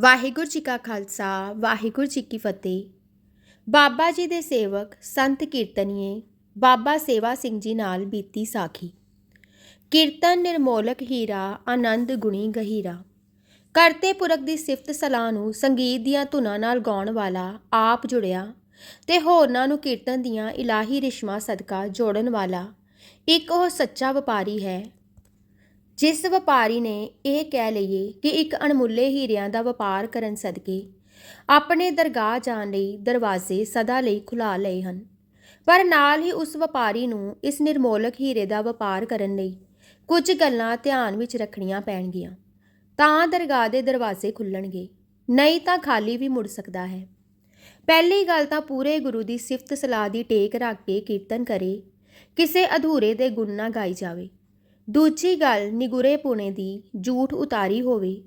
ਵਾਹਿਗੁਰੂ ਜੀ ਕਾ ਖਾਲਸਾ, ਵਾਹਿਗੁਰੂ ਜੀ ਕੀ ਫਤਿਹ। ਬਾਬਾ ਜੀ ਦੇ ਸੇਵਕ ਸੰਤ ਕੀਰਤਨੀਏ, ਬਾਬਾ ਸੇਵਾ ਸਿੰਘ ਜੀ ਨਾਲ ਬੀਤੀ ਸਾਖੀ। ਕੀਰਤਨ ਨਿਰਮੋਲਕ ਹੀਰਾ, ਆਨੰਦ ਗੁਣੀ ਗਹੀਰਾ। ਕਰਤੇ ਪੁਰਖ ਦੀ ਸਿਫਤ ਸਲਾਹ ਨੂੰ ਸੰਗੀਤ ਦੀਆਂ ਧੁਨਾਂ ਨਾਲ ਗਾਉਣ ਵਾਲਾ ਆਪ ਜੁੜਿਆ ਤੇ ਹੋਰਨਾਂ ਨੂੰ ਕੀਰਤਨ ਦੀਆਂ ਇਲਾਹੀ ਰਿਸ਼ਮਾਂ ਸਦਕਾ ਜੋੜਨ ਵਾਲਾ। ਇੱਕ ਉਹ ਸੱਚਾ ਵਪਾਰੀ ਹੈ ਜਿਸ ਵਪਾਰੀ ਨੇ ਇਹ ਕਹਿ ਲਈਏ ਕਿ ਇੱਕ ਅਣਮੁੱਲੇ ਹੀਰਿਆਂ ਦਾ ਵਪਾਰ ਕਰਨ ਸਦਕੇ ਆਪਣੇ ਦਰਗਾਹ ਜਾਣ ਲਈ ਦਰਵਾਜ਼ੇ ਸਦਾ ਲਈ ਖੁਲਾ ਲਏ ਹਨ। ਪਰ ਨਾਲ ਹੀ ਉਸ ਵਪਾਰੀ ਨੂੰ ਇਸ ਨਿਰਮੋਲਕ ਹੀਰੇ ਦਾ ਵਪਾਰ ਕਰਨ ਲਈ ਕੁਝ ਗੱਲਾਂ ਧਿਆਨ ਵਿੱਚ ਰੱਖਣੀਆਂ ਪੈਣਗੀਆਂ। ਤਾਂ ਦਰਗਾਹ ਦੇ ਦਰਵਾਜ਼ੇ ਖੁੱਲਣਗੇ, ਨਹੀਂ ਤਾਂ ਖਾਲੀ ਵੀ ਮੁੜ ਸਕਦਾ ਹੈ। ਪਹਿਲੀ ਗੱਲ ਤਾਂ ਪੂਰੇ ਗੁਰੂ ਦੀ ਸਿਫਤ ਸਲਾਹ ਦੀ ਟੇਕ ਰੱਖ ਕੇ ਕੀਰਤਨ ਕਰੇ, ਕਿਸੇ ਅਧੂਰੇ ਦੇ ਗੁਣ ਨਾ ਗਾਈ ਜਾਵੇ। ਦੂਜੀ ਗੱਲ ਨਿਗੁਰੇ ਪੁਣੇ ਦੀ ਝੂਠ ਉਤਾਰੀ ਹੋਵੇ।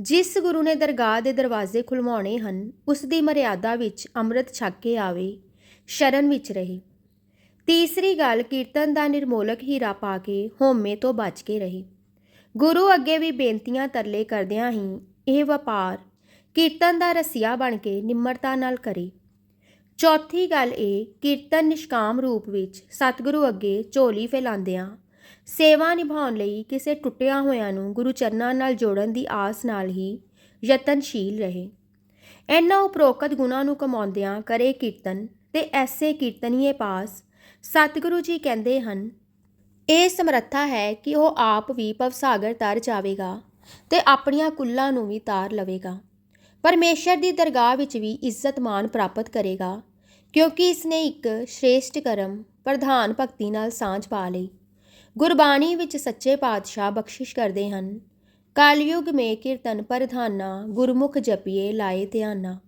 ਜਿਸ ਗੁਰੂ ਨੇ ਦਰਗਾਹ ਦੇ ਦਰਵਾਜ਼ੇ ਖੁਲਵਾਉਣੇ ਹਨ, ਉਸ ਦੀ ਮਰਿਆਦਾ ਵਿੱਚ ਅੰਮ੍ਰਿਤ ਛਕ ਕੇ ਆਵੇ, ਸ਼ਰਨ ਵਿੱਚ ਰਹੇ। ਤੀਸਰੀ ਗੱਲ, ਕੀਰਤਨ ਦਾ ਨਿਰਮੋਲਕ ਹੀਰਾ ਪਾ ਕੇ ਹੋਮੇ ਤੋਂ ਬਚ ਕੇ ਰਹੇ। ਗੁਰੂ ਅੱਗੇ ਵੀ ਬੇਨਤੀਆਂ ਤਰਲੇ ਕਰਦਿਆਂ ਹੀ ਇਹ ਵਪਾਰ ਕੀਰਤਨ ਦਾ ਰਸੀਆ ਬਣ ਕੇ ਨਿਮਰਤਾ ਨਾਲ ਕਰੇ। ਚੌਥੀ ਗੱਲ ਇਹ, ਕੀਰਤਨ ਨਿਸ਼ਕਾਮ ਰੂਪ ਵਿੱਚ ਸਤਿਗੁਰੂ ਅੱਗੇ ਝੋਲੀ ਫੈਲਾਉਂਦਿਆਂ ਸੇਵਾ ਨਿਭਾਉਣ ਲਈ ਕਿਸੇ ਟੁੱਟਿਆ ਹੋਇਆਂ ਨੂੰ ਗੁਰੂ ਚਰਨਾਂ ਨਾਲ ਜੋੜਨ ਦੀ ਆਸ ਨਾਲ ਹੀ ਯਤਨਸ਼ੀਲ ਰਹੇ। ਇਹਨਾਂ ਉਪਰੋਕਤ ਗੁਣਾਂ ਨੂੰ ਕਮਾਉਂਦਿਆਂ ਕਰੇ ਕੀਰਤਨ ਤੇ ਐਸੇ ਕੀਰਤਨੀਏ ਪਾਸ ਸਤਿਗੁਰੂ ਜੀ ਕਹਿੰਦੇ ਹਨ, ਇਹ ਸਮਰੱਥਾ ਹੈ ਕਿ ਉਹ ਆਪ ਵੀ ਭਵਸਾਗਰ ਤਰ ਜਾਵੇਗਾ ਤੇ ਆਪਣੀਆਂ ਕੁੱਲਾਂ ਨੂੰ ਵੀ ਤਾਰ ਲਵੇਗਾ। ਪਰਮੇਸ਼ਰ ਦੀ ਦਰਗਾਹ ਵਿੱਚ ਵੀ ਇੱਜ਼ਤ ਮਾਨ ਪ੍ਰਾਪਤ ਕਰੇਗਾ, ਕਿਉਂਕਿ ਇਸਨੇ ਇੱਕ ਸ਼੍ਰੇਸ਼ਟ ਕਰਮ, ਪ੍ਰਧਾਨ ਭਗਤੀ ਨਾਲ ਸਾਂਝ ਪਾ ਲਈ। ਗੁਰਬਾਣੀ ਵਿੱਚ ਸੱਚੇ ਪਾਤਸ਼ਾਹ ਬਖਸ਼ਿਸ਼ ਕਰਦੇ ਹਨ। ਕਲਯੁਗ ਮੇ ਕੀਰਤਨ ਪਰਧਾਨਾ, ਗੁਰਮੁਖ ਜਪੀਏ ਲਾਏ ਧਿਆਨਾ।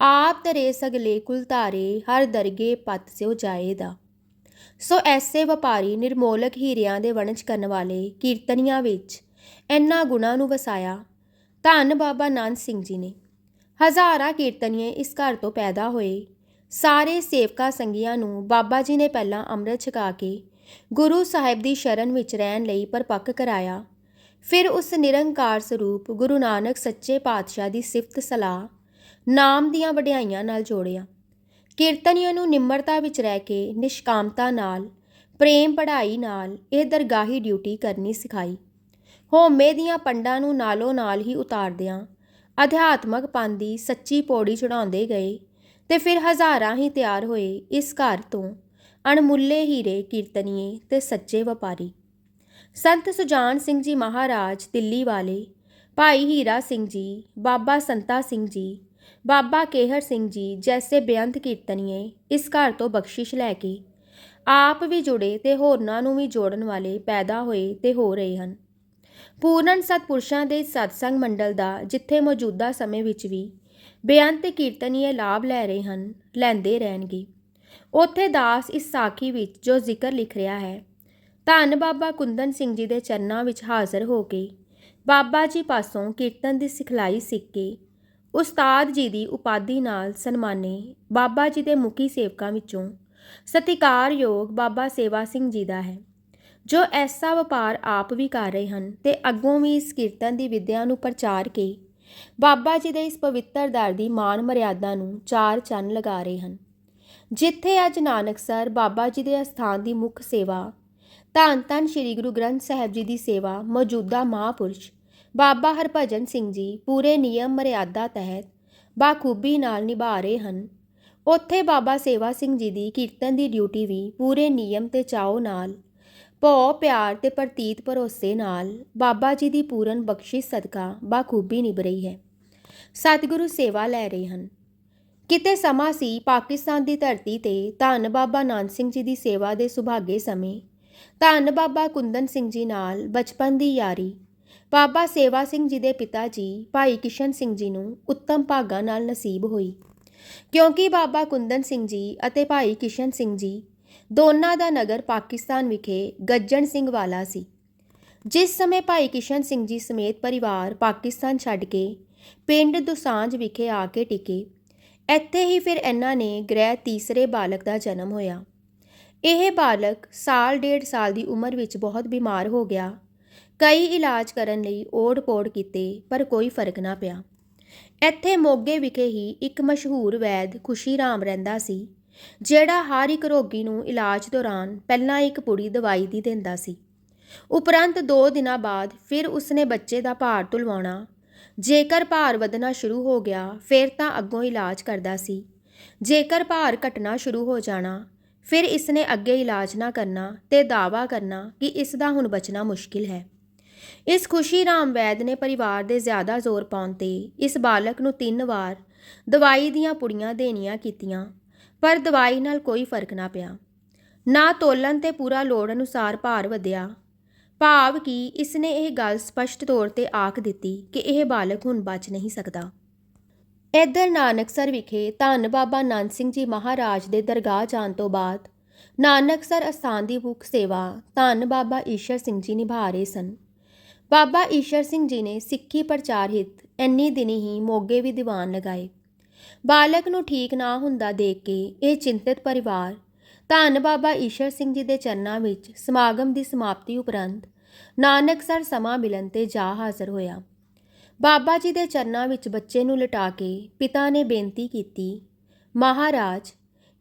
ਆਪ ਤਰੇ ਸਗਲੇ ਕੁਲ ਧਾਰੇ, ਹਰ ਦਰਗੇ ਪਤ ਸਿਓ ਜਾਏਦਾ। ਸੋ ਐਸੇ ਵਪਾਰੀ ਨਿਰਮੋਲਕ ਹੀਰਿਆਂ ਦੇ ਵਣਜ ਕਰਨ ਵਾਲੇ ਕੀਰਤਨੀਆਂ ਵਿੱਚ ਇਹਨਾਂ ਗੁਣਾਂ ਨੂੰ ਵਸਾਇਆ। ਧੰਨ ਬਾਬਾ ਨਾਨਕ ਸਿੰਘ ਜੀ ਨੇ। ਹਜ਼ਾਰਾਂ ਕੀਰਤਨੀਏ ਇਸ ਘਰ ਤੋਂ ਪੈਦਾ ਹੋਏ। ਸਾਰੇ ਸੇਵਕਾ ਸੰਗੀਆਂ ਨੂੰ ਬਾਬਾ ਜੀ ਨੇ ਪਹਿਲਾਂ ਅੰਮ੍ਰਿਤ ਛਕਾ ਕੇ ਗੁਰੂ ਸਾਹਿਬ ਦੀ ਸ਼ਰਨ ਵਿੱਚ ਰਹਿਣ ਲਈ ਪਰਪੱਕ ਕਰਾਇਆ। ਫਿਰ ਉਸ ਨਿਰੰਕਾਰ ਸਰੂਪ ਗੁਰੂ ਨਾਨਕ ਸੱਚੇ ਪਾਤਸ਼ਾਹ ਦੀ ਸਿਫਤ ਸਲਾਹ ਨਾਮ ਦੀਆਂ ਵਡਿਆਈਆਂ ਨਾਲ ਜੋੜਿਆ। ਕੀਰਤਨੀਆਂ ਨੂੰ ਨਿਮਰਤਾ ਵਿੱਚ ਰਹਿ ਕੇ ਨਿਸ਼ਕਾਮਤਾ ਨਾਲ, ਪ੍ਰੇਮ ਪੜ੍ਹਾਈ ਨਾਲ ਇਹ ਦਰਗਾਹੀ ਡਿਊਟੀ ਕਰਨੀ ਸਿਖਾਈ। ਹੋਮੇ ਦੀਆਂ ਪੰਡਾਂ ਨੂੰ ਨਾਲੋਂ ਨਾਲ ਹੀ ਉਤਾਰਦਿਆਂ ਅਧਿਆਤਮਕ ਪੰਨ ਦੀ ਸੱਚੀ ਪੌੜੀ ਚੜਾਉਂਦੇ ਗਏ ਤੇ ਫਿਰ ਹਜ਼ਾਰਾਂ ਹੀ ਤਿਆਰ ਹੋਏ ਇਸ ਘਰ ਤੋਂ। ਅਣਮੁੱਲੇ ਹੀਰੇ ਕੀਰਤਨੀਏ ਤੇ ਸੱਚੇ ਵਪਾਰੀ। ਸੰਤ ਸੁਜਾਨ ਸਿੰਘ ਜੀ ਮਹਾਰਾਜ, ਦਿੱਲੀ ਵਾਲੇ। ਭਾਈ ਹੀਰਾ ਸਿੰਘ ਜੀ, ਬਾਬਾ ਸੰਤਾ ਸਿੰਘ ਜੀ, ਬਾਬਾ ਕੇਹਰ ਸਿੰਘ ਜੀ ਜੈਸੇ ਬੇਅੰਤ ਕੀਰਤਨੀਏ ਇਸ ਘਰ ਤੋਂ ਬਖਸ਼ਿਸ਼ ਲੈ ਕੇ ਆਪ ਵੀ ਜੁੜੇ ਤੇ ਹੋਰਨਾਂ ਨੂੰ ਵੀ ਜੋੜਨ ਵਾਲੇ ਪੈਦਾ ਹੋਏ ਤੇ ਹੋ ਰਹੇ ਹਨ। ਪੂਰਨ ਸਤਪੁਰਸ਼ਾਂ ਦੇ ਸਤਸੰਗ ਮੰਡਲ ਦਾ ਜਿੱਥੇ ਮੌਜੂਦਾ ਸਮੇਂ ਵਿੱਚ ਵੀ ਬੇਅੰਤ ਕੀਰਤਨੀਏ ਲਾਭ ਲੈ ਰਹੇ ਹਨ, ਲੈਂਦੇ ਰਹਿਣਗੇ। ਉੱਥੇ ਦਾਸ ਇਸ ਸਾਖੀ ਵਿੱਚ ਜੋ ਜ਼ਿਕਰ ਲਿਖ ਰਿਹਾ ਹੈ। ਧੰਨ ਬਾਬਾ ਕੁੰਦਨ ਸਿੰਘ ਜੀ ਦੇ ਚਰਨਾਂ ਵਿੱਚ ਹਾਜ਼ਰ ਹੋ ਕੇ, ਬਾਬਾ ਜੀ ਪਾਸੋਂ ਕੀਰਤਨ ਦੀ ਸਿਖਲਾਈ ਸਿੱਖ ਕੇ, ਉਸਤਾਦ ਜੀ ਦੀ ਉਪਾਧੀ ਨਾਲ ਸਨਮਾਨੇ ਬਾਬਾ ਜੀ ਦੇ ਮੁਖੀ ਸੇਵਕਾਂ ਵਿੱਚੋਂ ਸਤਿਕਾਰਯੋਗ ਬਾਬਾ ਸੇਵਾ ਸਿੰਘ ਜੀ ਦਾ ਹੈ, ਜੋ ਐਸਾ ਵਪਾਰ ਆਪ ਵੀ ਕਰ ਰਹੇ ਹਨ ਤੇ ਅੱਗੋਂ ਵੀ ਇਸ ਕੀਰਤਨ ਦੀ ਵਿਦਿਆ ਨੂੰ ਪ੍ਰਚਾਰ ਕੇ ਬਾਬਾ ਜੀ ਦੇ ਇਸ ਪਵਿੱਤਰ ਦਰ ਦੀ ਮਾਨ ਮਰਿਆਦਾ ਨੂੰ ਚਾਰ ਚੰਨ ਲਗਾ ਰਹੇ ਹਨ। ਜਿੱਥੇ ਅੱਜ ਨਾਨਕਸਰ ਬਾਬਾ ਜੀ ਦੇ ਅਸਥਾਨ ਦੀ ਮੁੱਖ ਸੇਵਾ, ਧੰਨ ਧੰਨ ਸ੍ਰੀ ਗੁਰੂ ਗ੍ਰੰਥ ਸਾਹਿਬ ਜੀ ਦੀ ਸੇਵਾ, ਮੌਜੂਦਾ ਮਹਾਪੁਰਸ਼, ਬਾਬਾ ਹਰਭਜਨ ਸਿੰਘ ਜੀ ਪੂਰੇ ਨਿਯਮ ਮਰਿਆਦਾ ਤਹਿਤ ਬਾਖੂਬੀ ਨਾਲ ਨਿਭਾ ਰਹੇ ਹਨ। ਉੱਥੇ ਬਾਬਾ ਸੇਵਾ ਸਿੰਘ ਜੀ ਦੀ ਕੀਰਤਨ ਦੀ ਡਿਊਟੀ ਵੀ ਪੂਰੇ ਨਿਯਮ ਤੇ ਚਾਓ ਨਾਲ ਭੋ ਪਿਆਰ ਤੇ ਪ੍ਰਤੀਤ ਭਰੋਸੇ ਨਾਲ ਬਾਬਾ ਜੀ ਦੀ ਪੂਰਨ ਬਖਸ਼ਿਸ਼ ਸਦਕਾ ਬਾਖੂਬੀ ਨਿਭ ਰਹੀ ਹੈ। ਸਤਿਗੁਰੂ ਸੇਵਾ ਲੈ ਰਹੇ ਹਨ। ਕਿਤੇ ਸਮਾਂ ਸੀ ਪਾਕਿਸਤਾਨ ਦੀ ਧਰਤੀ ਤੇ ਧੰਨ ਬਾਬਾ ਨਾਨਕ ਸਿੰਘ ਜੀ ਦੀ ਸੇਵਾ ਦੇ ਸੁਭਾਗੇ ਸਮੇਂ। ਧੰਨ ਬਾਬਾ ਕੁੰਦਨ ਸਿੰਘ ਜੀ ਨਾਲ ਬਚਪਨ ਦੀ ਯਾਰੀ। ਬਾਬਾ ਸੇਵਾ ਸਿੰਘ ਜੀ ਦੇ ਪਿਤਾ ਜੀ, ਭਾਈ ਕਿਸ਼ਨ ਸਿੰਘ ਜੀ ਨੂੰ ਉੱਤਮ ਭਾਗਾਂ ਨਾਲ ਨਸੀਬ ਹੋਈ। ਕਿਉਂਕਿ ਬਾਬਾ ਕੁੰਦਨ ਸਿੰਘ ਜੀ ਅਤੇ ਭਾਈ ਕਿਸ਼ਨ ਸਿੰਘ ਜੀ ਦੋਨਾਂ ਦਾ ਨਗਰ ਪਾਕਿਸਤਾਨ ਵਿਖੇ ਗੱਜਣ ਸਿੰਘ ਵਾਲਾ ਸੀ। ਜਿਸ ਸਮੇਂ ਭਾਈ ਕਿਸ਼ਨ ਸਿੰਘ ਜੀ ਸਮੇਤ ਪਰਿਵਾਰ ਪਾਕਿਸਤਾਨ ਛੱਡ ਕੇ ਪਿੰਡ ਦੁਸਾਂਝ ਵਿਖੇ ਆ ਕੇ ਟਿਕੇ ਇੱਥੇ ਹੀ ਫਿਰ ਇਹਨਾਂ ਨੇ ਗ੍ਰਹਿ ਤੀਸਰੇ ਬਾਲਕ ਦਾ ਜਨਮ ਹੋਇਆ। ਇਹ ਬਾਲਕ ਸਾਲ ਡੇਢ ਸਾਲ ਦੀ ਉਮਰ ਵਿੱਚ ਬਹੁਤ ਬਿਮਾਰ ਹੋ ਗਿਆ। ਕਈ ਇਲਾਜ ਕਰਨ ਲਈ ਓੜ-ਪੋੜ ਕੀਤੇ, ਪਰ ਕੋਈ ਫ਼ਰਕ ਨਾ ਪਿਆ। ਇੱਥੇ ਮੋਗੇ ਵਿਖੇ ਹੀ ਇੱਕ ਮਸ਼ਹੂਰ ਵੈਦ ਖੁਸ਼ੀ ਰਾਮ ਰਹਿੰਦਾ ਸੀ, ਜਿਹੜਾ ਹਰ ਇੱਕ ਰੋਗੀ ਨੂੰ ਇਲਾਜ ਦੌਰਾਨ ਪਹਿਲਾਂ ਇੱਕ ਪੁੜੀ ਦਵਾਈ ਦੀ ਦਿੰਦਾ ਸੀ। ਉਪਰੰਤ 2 ਦਿਨਾਂ ਬਾਅਦ ਫਿਰ ਉਸਨੇ ਬੱਚੇ ਦਾ ਭਾਰ ਤੁਲਵਾਉਣਾ ਜੇਕਰ ਭਾਰ ਵਧਣਾ ਸ਼ੁਰੂ ਹੋ ਗਿਆ, ਫਿਰ ਤਾਂ ਅੱਗੋਂ ਇਲਾਜ ਕਰਦਾ ਸੀ। ਜੇਕਰ ਭਾਰ ਘਟਣਾ ਸ਼ੁਰੂ ਹੋ ਜਾਣਾ, ਫਿਰ ਇਸਨੇ ਅੱਗੇ ਇਲਾਜ ਨਾ ਕਰਨਾ ਤੇ ਦਾਵਾ ਕਰਨਾ ਕਿ ਇਸ ਦਾ ਹੁਣ ਬਚਣਾ ਮੁਸ਼ਕਿਲ ਹੈ। ਇਸ ਖੁਸ਼ੀ ਰਾਮ ਵੈਦ ਨੇ ਪਰਿਵਾਰ ਦੇ ਜ਼ਿਆਦਾ ਜ਼ੋਰ ਪਾਉਣ ਤੇ ਇਸ ਬਾਲਕ ਨੂੰ ਤਿੰਨ ਵਾਰ ਦਵਾਈ ਦੀਆਂ ਪੁੜੀਆਂ ਦੇਣੀਆਂ ਕੀਤੀਆਂ, ਪਰ ਦਵਾਈ ਨਾਲ ਕੋਈ ਫ਼ਰਕ ਨਾ ਪਿਆ। ਨਾ ਤੋਲਣ ਤੇ ਪੂਰਾ ਲੋੜ ਅਨੁਸਾਰ ਭਾਰ ਵਧਿਆ ਭਾਵ ਕਿ ਇਸ ਨੇ ਇਹ ਗੱਲ ਸਪਸ਼ਟ ਤੌਰ ਤੇ ਆਖ ਦਿੱਤੀ ਕਿ ਇਹ ਬਾਲਕ ਹੁਣ ਬਚ ਨਹੀਂ ਸਕਦਾ। ਇੱਧਰ ਨਾਨਕਸਰ ਵਿਖੇ ਧੰਨ ਬਾਬਾ ਨਾਨਕ ਸਿੰਘ ਜੀ ਮਹਾਰਾਜ ਦੇ ਦਰਗਾਹ ਜਾਣ ਤੋਂ ਬਾਅਦ ਨਾਨਕਸਰ ਅਸਥਾਨ ਦੀ ਮੁੱਖ ਸੇਵਾ ਧੰਨ ਬਾਬਾ ਈਸ਼ਰ ਸਿੰਘ ਜੀ ਨਿਭਾ ਰਹੇ ਸਨ। ਬਾਬਾ ਈਸ਼ਰ ਸਿੰਘ ਜੀ ਨੇ ਸਿੱਖੀ ਪ੍ਰਚਾਰ ਹਿੱਤ ਇੰਨੀ ਦਿਨੀ ਹੀ ਮੋਗੇ ਵੀ ਦੀਵਾਨ ਲਗਾਏ। ਬਾਲਕ ਨੂੰ ਠੀਕ ਨਾ ਹੁੰਦਾ ਦੇਖ ਕੇ ਇਹ ਚਿੰਤਤ ਪਰਿਵਾਰ ਧੰਨ ਬਾਬਾ ਈਸ਼ਰ ਸਿੰਘ ਜੀ ਦੇ ਚਰਨਾਂ ਵਿੱਚ ਸਮਾਗਮ ਦੀ ਸਮਾਪਤੀ ਉਪਰੰਤ ਨਾਨਕਸਰ ਸਮਾਂ ਮਿਲਣ ਤੇ ਜਾ ਹਾਜ਼ਰ ਹੋਇਆ। ਬਾਬਾ ਜੀ ਦੇ ਚਰਨਾਂ ਵਿੱਚ ਬੱਚੇ ਨੂੰ ਲਟਾ ਕੇ ਪਿਤਾ ਨੇ ਬੇਨਤੀ ਕੀਤੀ, ਮਹਾਰਾਜ,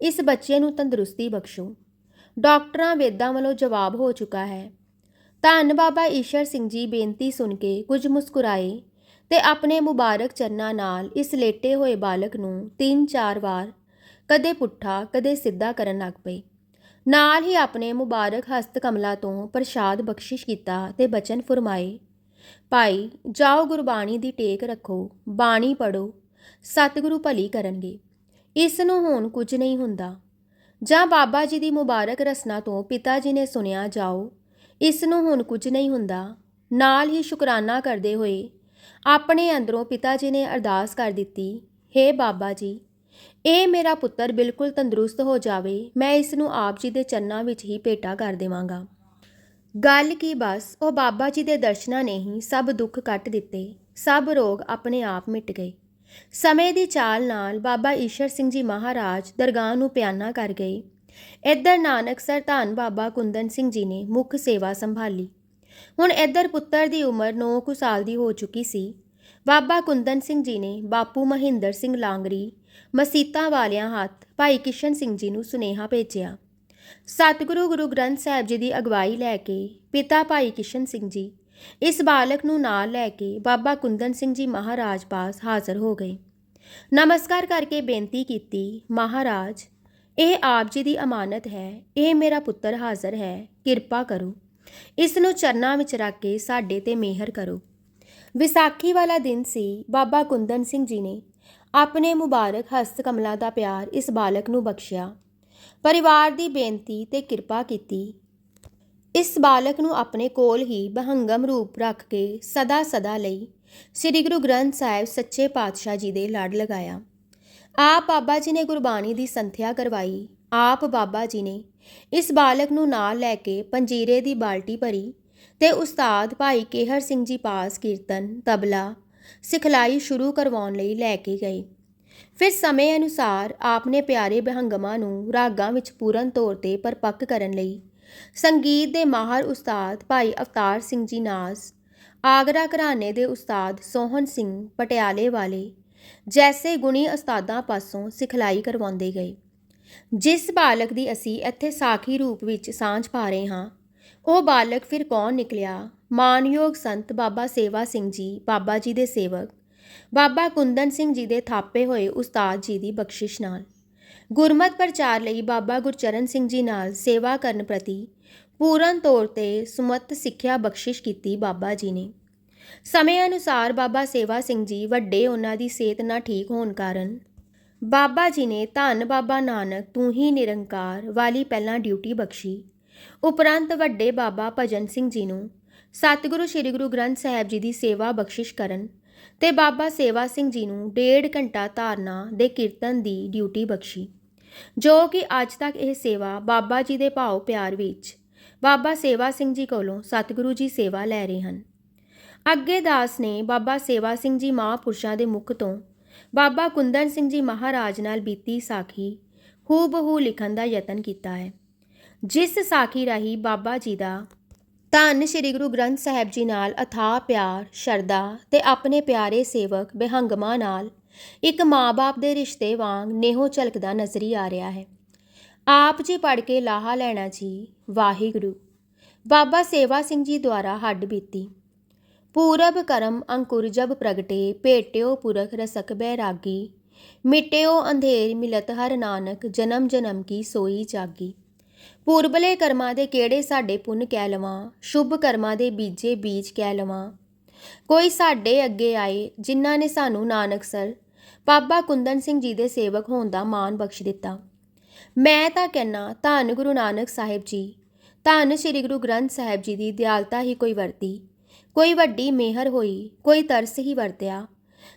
ਇਸ ਬੱਚੇ ਨੂੰ ਤੰਦਰੁਸਤੀ ਬਖਸ਼ੋ। ਡਾਕਟਰਾਂ ਵੇਦਾਂ ਵੱਲੋਂ ਜਵਾਬ ਹੋ ਚੁੱਕਾ ਹੈ। ਧੰਨ ਬਾਬਾ ਈਸ਼ਰ ਸਿੰਘ ਜੀ ਬੇਨਤੀ ਸੁਣ ਕੇ ਕੁਝ ਮੁਸਕਰਾਏ ਤੇ ਆਪਣੇ ਮੁਬਾਰਕ ਚਰਨਾਂ ਨਾਲ ਇਸ ਲੇਟੇ ਹੋਏ ਬਾਲਕ ਨੂੰ ਤਿੰਨ ਚਾਰ ਵਾਰ ਕਦੇ ਪੁੱਠਾ, ਕਦੇ ਸਿੱਧਾ ਕਰਨ ਲੱਗ ਪਏ। ਨਾਲ ਹੀ ਆਪਣੇ ਮੁਬਾਰਕ ਹਸਤ ਕਮਲਾ ਤੋਂ ਪ੍ਰਸ਼ਾਦ ਬਖਸ਼ਿਸ਼ ਕੀਤਾ ਤੇ ਬਚਨ ਫਰਮਾਏ, ਭਾਈ, ਜਾਓ ਗੁਰਬਾਣੀ ਦੀ ਟੇਕ ਰੱਖੋ, ਬਾਣੀ ਪੜੋ ਸਤਿਗੁਰੂ ਭਲੀ ਕਰਨਗੇ। ਇਸ ਨੂੰ ਹੁਣ ਕੁਝ ਨਹੀਂ ਹੁੰਦਾ। ਜਾਂ ਬਾਬਾ ਜੀ ਦੀ ਮੁਬਾਰਕ ਰਸਨਾ ਤੋਂ ਪਿਤਾ ਜੀ ਨੇ ਸੁਣਿਆ ਜਾਓ, ਇਸ ਨੂੰ ਹੁਣ ਕੁਝ ਨਹੀਂ ਹੁੰਦਾ। ਨਾਲ ਹੀ ਸ਼ੁਕਰਾਨਾ ਕਰਦੇ ਹੋਏ ਆਪਣੇ ਅੰਦਰੋਂ ਪਿਤਾ ਜੀ ਨੇ ਅਰਦਾਸ ਕਰ ਦਿੱਤੀ हे ਬਾਬਾ ਜੀ ਇਹ ਮੇਰਾ ਪੁੱਤਰ ਬਿਲਕੁਲ ਤੰਦਰੁਸਤ ਹੋ ਜਾਵੇ, ਮੈਂ ਇਸ ਨੂੰ ਆਪ ਜੀ ਦੇ ਚਰਨਾਂ ਵਿੱਚ ਹੀ ਭੇਟਾ ਕਰ ਦੇਵਾਂਗਾ। ਗੱਲ ਕੀ ਬਸ, ਉਹ ਬਾਬਾ ਜੀ ਦੇ ਦਰਸ਼ਨਾਂ ਨੇ ਹੀ ਸਭ ਦੁੱਖ ਕੱਟ ਦਿੱਤੇ, ਸਭ ਰੋਗ ਆਪਣੇ ਆਪ ਮਿਟ ਗਏ। ਸਮੇਂ ਦੀ ਚਾਲ ਨਾਲ ਬਾਬਾ ਈਸ਼ਰ ਸਿੰਘ ਜੀ ਮਹਾਰਾਜ ਦਰਗਾਹ ਨੂੰ ਪਿਆਨਾ ਕਰ ਗਏ। ਇੱਧਰ ਨਾਨਕਸਰ ਧੰਨ ਬਾਬਾ ਕੁੰਦਨ ਸਿੰਘ ਜੀ ਨੇ ਮੁੱਖ ਸੇਵਾ ਸੰਭਾਲੀ। ਹੁਣ ਇੱਧਰ ਪੁੱਤਰ ਦੀ ਉਮਰ 9 ਕੁ ਸਾਲ ਦੀ ਹੋ ਚੁੱਕੀ ਸੀ। ਬਾਬਾ ਕੁੰਦਨ ਸਿੰਘ ਜੀ ਨੇ ਬਾਪੂ ਮਹਿੰਦਰ ਸਿੰਘ ਲਾਂਗਰੀ ਮਸੀਤਾਂ ਵਾਲਿਆਂ ਹੱਥ ਭਾਈ ਕਿਸ਼ਨ ਸਿੰਘ ਜੀ ਨੂੰ ਸੁਨੇਹਾ ਭੇਜਿਆ। ਸਤਿਗੁਰੂ ਗੁਰੂ ਗ੍ਰੰਥ ਸਾਹਿਬ ਜੀ ਦੀ ਅਗਵਾਈ ਲੈ ਕੇ ਪਿਤਾ ਭਾਈ ਕਿਸ਼ਨ ਸਿੰਘ ਜੀ ਇਸ ਬਾਲਕ ਨੂੰ ਨਾਲ ਲੈ ਕੇ ਬਾਬਾ ਕੁੰਦਨ ਸਿੰਘ ਜੀ ਮਹਾਰਾਜ ਪਾਸ ਹਾਜ਼ਰ ਹੋ ਗਏ। ਨਮਸਕਾਰ ਕਰਕੇ ਬੇਨਤੀ ਕੀਤੀ, ਮਹਾਰਾਜ, ਇਹ ਆਪ ਜੀ ਦੀ ਅਮਾਨਤ ਹੈ, ਇਹ ਮੇਰਾ ਪੁੱਤਰ ਹਾਜ਼ਰ ਹੈ, ਕਿਰਪਾ ਕਰੋ। ਇਸ ਨੂੰ ਚਰਨਾਂ ਵਿੱਚ ਰੱਖ ਕੇ ਸਾਡੇ ਤੇ ਮਿਹਰ ਕਰੋ। ਵਿਸਾਖੀ ਵਾਲਾ ਦਿਨ ਸੀ, ਬਾਬਾ ਕੁੰਦਨ ਸਿੰਘ ਜੀ ਨੇ ਆਪਣੇ ਮੁਬਾਰਕ ਹਸਤ ਕਮਲਾ ਦਾ ਪਿਆਰ ਇਸ ਬਾਲਕ ਨੂੰ ਬਖਸ਼ਿਆ। ਪਰਿਵਾਰ ਦੀ ਬੇਨਤੀ ਤੇ ਕਿਰਪਾ ਕੀਤੀ। ਇਸ ਬਾਲਕ ਨੂੰ ਆਪਣੇ ਕੋਲ ਹੀ ਬਹੰਗਮ ਰੂਪ ਰੱਖ ਕੇ ਸਦਾ ਸਦਾ ਲਈ ਸ੍ਰੀ ਗੁਰੂ ਗ੍ਰੰਥ ਸਾਹਿਬ ਸੱਚੇ ਪਾਤਸ਼ਾਹ ਜੀ ਦੇ ਲੜ ਲਗਾਇਆ। ਆਪ ਬਾਬਾ ਜੀ ਨੇ ਗੁਰਬਾਣੀ ਦੀ ਸੰਥਿਆ ਕਰਵਾਈ। ਆਪ ਬਾਬਾ ਜੀ ਨੇ ਇਸ ਬਾਲਕ ਨੂੰ ਨਾਲ ਲੈ ਕੇ ਪੰਜੀਰੇ ਦੀ ਬਾਲਟੀ ਭਰੀ ਤੇ ਉਸਤਾਦ ਭਾਈ ਕੇਹਰ ਸਿੰਘ ਜੀ ਪਾਸ ਕੀਰਤਨ, ਤਬਲਾ ਸਿਖਲਾਈ ਸ਼ੁਰੂ ਕਰਵਾਉਣ ਲਈ ਲੈ ਕੇ ਗਏ ਫਿਰ ਸਮੇਂ ਅਨੁਸਾਰ ਆਪਨੇ ਪਿਆਰੇ ਬਹੰਗਮਾਂ ਨੂੰ ਰਾਗਾਂ ਵਿੱਚ ਪੂਰਨ ਤੌਰ ਤੇ ਪਰਪੱਕ ਕਰਨ ਲਈ ਸੰਗੀਤ ਦੇ ਮਾਹਰ ਉਸਤਾਦ ਭਾਈ ਅਵਤਾਰ ਸਿੰਘ ਜੀ ਨਾਸ, ਆਗਰਾ ਘਰਾਣੇ ਦੇ ਉਸਤਾਦ ਸੋਹਨ ਸਿੰਘ ਪਟਿਆਲੇ ਵਾਲੇ ਜੈਸੇ ਗੁਣੀ ਉਸਤਾਦਾਂ ਪਾਸੋਂ ਸਿਖਲਾਈ ਕਰਵਾਉਂਦੇ ਗਏ। ਜਿਸ ਬਾਲਕ ਦੀ ਅਸੀਂ ਇੱਥੇ ਸਾਖੀ ਰੂਪ ਵਿੱਚ ਸਾਂਝ ਪਾ ਰਹੇ ਹਾਂ, ਉਹ ਬਾਲਕ ਫਿਰ ਕੌਣ ਨਿਕਲਿਆ? ਮਾਨਯੋਗ ਸੰਤ ਬਾਬਾ ਸੇਵਾ ਸਿੰਘ ਜੀ, ਬਾਬਾ ਜੀ ਦੇ ਸੇਵਕ, ਬਾਬਾ ਕੁੰਦਨ ਸਿੰਘ ਜੀ ਦੇ ਥਾਪੇ ਹੋਏ ਉਸਤਾਦ ਜੀ ਦੀ ਬਖਸ਼ਿਸ਼ ਨਾਲ। ਗੁਰਮਤ ਪ੍ਰਚਾਰ ਲਈ ਬਾਬਾ ਗੁਰਚਰਨ ਸਿੰਘ ਜੀ ਨਾਲ ਸੇਵਾ ਕਰਨ ਪ੍ਰਤੀ ਪੂਰਨ ਤੌਰ ਤੇ ਸੁਮਤ ਸਿੱਖਿਆ ਬਖਸ਼ਿਸ਼ ਕੀਤੀ ਬਾਬਾ ਜੀ ਨੇ। ਸਮੇਂ ਅਨੁਸਾਰ ਬਾਬਾ ਸੇਵਾ ਸਿੰਘ ਜੀ ਵੱਡੇ ਉਹਨਾਂ ਦੀ ਸਿਹਤ ਨਾ ਠੀਕ ਹੋਣ ਕਾਰਨ ਬਾਬਾ ਜੀ ਨੇ ਧੰਨ ਬਾਬਾ ਨਾਨਕ ਤੂੰ ਹੀ ਨਿਰੰਕਾਰ ਵਾਲੀ ਪਹਿਲਾਂ ਡਿਊਟੀ ਬਖਸ਼ੀ। ਉਪਰੰਤ ਵੱਡੇ ਬਾਬਾ ਭਜਨ ਸਿੰਘ ਜੀ ਨੂੰ ਸਤਿਗੁਰੂ ਸ੍ਰੀ ਗੁਰੂ ਗ੍ਰੰਥ ਸਾਹਿਬ ਜੀ ਦੀ ਸੇਵਾ ਬਖਸ਼ਿਸ਼ ਕਰਨ ਤੇ ਬਾਬਾ ਸੇਵਾ ਸਿੰਘ ਜੀ ਨੂੰ ਡੇਢ ਘੰਟਾ ਧਾਰਨਾ ਦੇ ਕੀਰਤਨ ਦੀ ਡਿਊਟੀ ਬਖਸ਼ੀ, ਜੋ ਕਿ ਅੱਜ ਤੱਕ ਇਹ ਸੇਵਾ ਬਾਬਾ ਜੀ ਦੇ ਭਾਉ ਪਿਆਰ ਵਿੱਚ ਬਾਬਾ ਸੇਵਾ ਸਿੰਘ ਜੀ ਕੋਲੋਂ ਸਤਿਗੁਰੂ ਜੀ ਸੇਵਾ ਲੈ ਰਹੇ ਹਨ। ਅੱਗੇ ਦਾਸ ਨੇ ਬਾਬਾ ਸੇਵਾ ਸਿੰਘ ਜੀ ਮਹਾਂਪੁਰਸ਼ਾਂ ਦੇ ਮੁਖ ਤੋਂ ਬਾਬਾ ਕੁੰਦਨ ਸਿੰਘ ਜੀ ਮਹਾਰਾਜ ਨਾਲ ਬੀਤੀ ਸਾਖੀ ਹੂ ਬਹੂ ਲਿਖਣ ਦਾ ਯਤਨ ਕੀਤਾ ਹੈ, ਜਿਸ ਸਾਖੀ ਰਾਹੀਂ ਬਾਬਾ ਜੀ ਦਾ ਧੰਨ ਸ੍ਰੀ ਗੁਰੂ ਗ੍ਰੰਥ ਸਾਹਿਬ ਜੀ ਨਾਲ ਅਥਾਹ ਪਿਆਰ, ਸ਼ਰਧਾ ਤੇ ਆਪਣੇ ਪਿਆਰੇ ਸੇਵਕ ਬਿਹੰਗਮਾ ਨਾਲ ਇੱਕ ਮਾਂ-ਬਾਪ ਦੇ ਰਿਸ਼ਤੇ ਵਾਂਗ ਨੇਹੋ ਝਲਕਦਾ ਨਜ਼ਰੀ ਆ ਰਿਹਾ ਹੈ। ਆਪ ਜੀ ਪੜ ਕੇ ਲਾਹਾ ਲੈਣਾ ਜੀ, ਵਾਹਿਗੁਰੂ। ਬਾਬਾ ਸੇਵਾ ਸਿੰਘ ਜੀ ਦੁਆਰਾ ਹੱਡ ਬੀਤੀ। ਪੂਰਬ ਕਰਮ ਅੰਕੁਰ ਜਬ ਪ੍ਰਗਟੇ, ਭੇਟਿਓ ਪੁਰਖ ਰਸਕ ਬੈਰਾਗੀ। ਮਿਟਿਓ ਅੰਧੇਰ ਮਿਲਤ ਹਰ ਨਾਨਕ ਜਨਮ ਜਨਮ ਕੀ ਸੋਈ ਜਾਗੀ। ਪੂਰਬਲੇ ਕਰਮਾਂ ਦੇ ਕਿਹੜੇ ਸਾਡੇ ਪੁੰਨ ਕਹਿ ਲਵਾਂ, ਸ਼ੁਭ ਕਰਮਾਂ ਦੇ ਬੀਜੇ ਬੀਜ ਕਹਿ ਲਵਾਂ। ਕੋਈ ਸਾਡੇ ਅੱਗੇ ਆਏ, ਜਿਨ੍ਹਾਂ ਨੇ ਸਾਨੂੰ ਨਾਨਕ ਸਰ, ਬਾਬਾ ਕੁੰਦਨ ਸਿੰਘ ਜੀ ਦੇ ਸੇਵਕ ਹੋਣ ਦਾ ਮਾਣ ਬਖਸ਼ ਦਿੱਤਾ। ਮੈਂ ਤਾਂ ਕਹਿਣਾ ਧੰਨ ਗੁਰੂ ਨਾਨਕ ਸਾਹਿਬ ਜੀ, ਧੰਨ ਸ੍ਰੀ ਗੁਰੂ ਗ੍ਰੰਥ ਸਾਹਿਬ ਜੀ ਦੀ ਦਿਆਲਤਾ ਹੀ ਕੋਈ ਵਰਤੀ। ਕੋਈ ਵੱਡੀ ਮਿਹਰ ਹੋਈ, ਕੋਈ ਤਰਸ ਹੀ ਵਰਤਿਆ।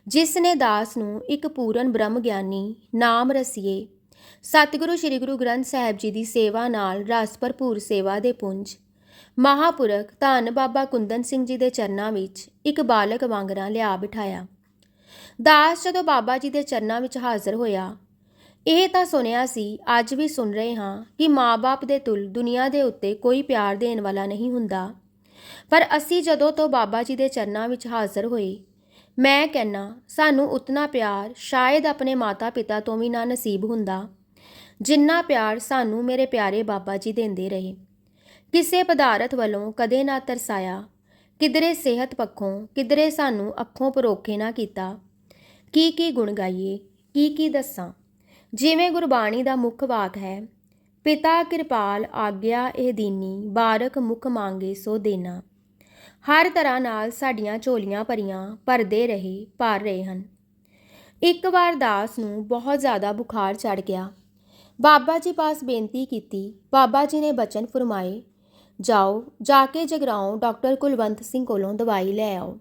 ਜਿਸ ਨੇ ਦਾਸ ਨੂੰ ਇੱਕ ਪੂਰਨ ਬ੍ਰਹਮ ਗਿਆਨੀ ਨਾਮ ਰਸੀਏ ਸਤਿਗੁਰੂ ਸ੍ਰੀ ਗੁਰੂ ਗ੍ਰੰਥ ਸਾਹਿਬ ਜੀ ਦੀ ਸੇਵਾ ਨਾਲ ਰਸ ਭਰਪੂਰ ਸੇਵਾ ਦੇ ਪੁੰਜ। ਮਹਾਪੁਰਖ ਧੰਨ ਬਾਬਾ ਕੁੰਦਨ ਸਿੰਘ ਜੀ ਦੇ ਚਰਨਾਂ ਵਿੱਚ ਇੱਕ ਬਾਲਕ ਵਾਂਗਰਾ ਲਿਆ ਬਿਠਾਇਆ। ਦਾਸ ਜਦੋਂ ਬਾਬਾ ਜੀ ਦੇ ਚਰਨਾਂ ਵਿੱਚ ਹਾਜ਼ਰ ਹੋਇਆ, ਇਹ ਤਾਂ ਸੁਣਿਆ ਸੀ, ਅੱਜ ਵੀ ਸੁਣ ਰਹੇ ਹਾਂ ਕਿ ਮਾਪੇ ਦੇ ਤੁਲ ਦੁਨੀਆ ਦੇ ਉੱਤੇ ਕੋਈ ਪਿਆਰ ਦੇਣ ਵਾਲਾ ਨਹੀਂ ਹੁੰਦਾ। ਪਰ ਅਸੀਂ ਜਦੋਂ ਤੋਂ ਬਾਬਾ ਜੀ ਦੇ ਚਰਨਾਂ ਵਿੱਚ ਹਾਜ਼ਰ ਹੋਏ ਮੈਂ ਕਹਿਣਾ ਸਾਨੂੰ ਉਤਨਾ ਪਿਆਰ ਸ਼ਾਇਦ ਆਪਣੇ ਮਾਤਾ-ਪਿਤਾ ਤੋਂ ਵੀ ਨਾ ਨਸੀਬ ਹੁੰਦਾ, ਜਿੰਨਾ ਪਿਆਰ ਸਾਨੂੰ ਮੇਰੇ ਪਿਆਰੇ ਬਾਬਾ ਜੀ ਦਿੰਦੇ ਰਹੇ। ਕਿਸੇ ਪਦਾਰਥ ਵੱਲੋਂ ਕਦੇ ਨਾ ਤਰਸਾਇਆ, ਕਿਧਰੇ ਸਿਹਤ ਪੱਖੋਂ, ਕਿਧਰੇ ਸਾਨੂੰ ਅੱਖੋਂ ਪਰੋਖੇ ਨਾ ਕੀਤਾ। ਕੀ ਕੀ ਗੁਣ ਗਾਈਏ ਕੀ ਕੀ ਦੱਸਾਂ? ਜਿਵੇਂ ਗੁਰਬਾਣੀ ਦਾ ਮੁੱਖ ਵਾਕ ਹੈ, ਪਿਤਾ ਕਿਰਪਾਲ ਆਗਿਆ ਇਹ ਦੀਨੀ, ਬਾਰਕ ਮੁਖ ਮੰਗੇ ਸੋ ਦੇਣਾ ਹਰ ਤਰ੍ਹਾਂ ਨਾਲ ਸਾਡੀਆਂ ਝੋਲੀਆਂ ਭਰੀਆਂ, ਭਰਦੇ ਰਹੇ, ਭਰ ਰਹੇ ਹਨ। ਇੱਕ ਵਾਰ ਦਾਸ ਨੂੰ ਬਹੁਤ ਜ਼ਿਆਦਾ ਬੁਖਾਰ ਚੜ ਗਿਆ। ਬਾਬਾ ਜੀ ਪਾਸ ਬੇਨਤੀ ਕੀਤੀ, ਬਾਬਾ ਜੀ ਨੇ ਬਚਨ ਫਰਮਾਏ, ਜਾਓ, ਜਾ ਕੇ ਜਗਰਾਉਂ, ਡਾਕਟਰ ਕੁਲਵੰਤ ਸਿੰਘ ਕੋਲੋਂ ਦਵਾਈ ਲੈ ਆਓ।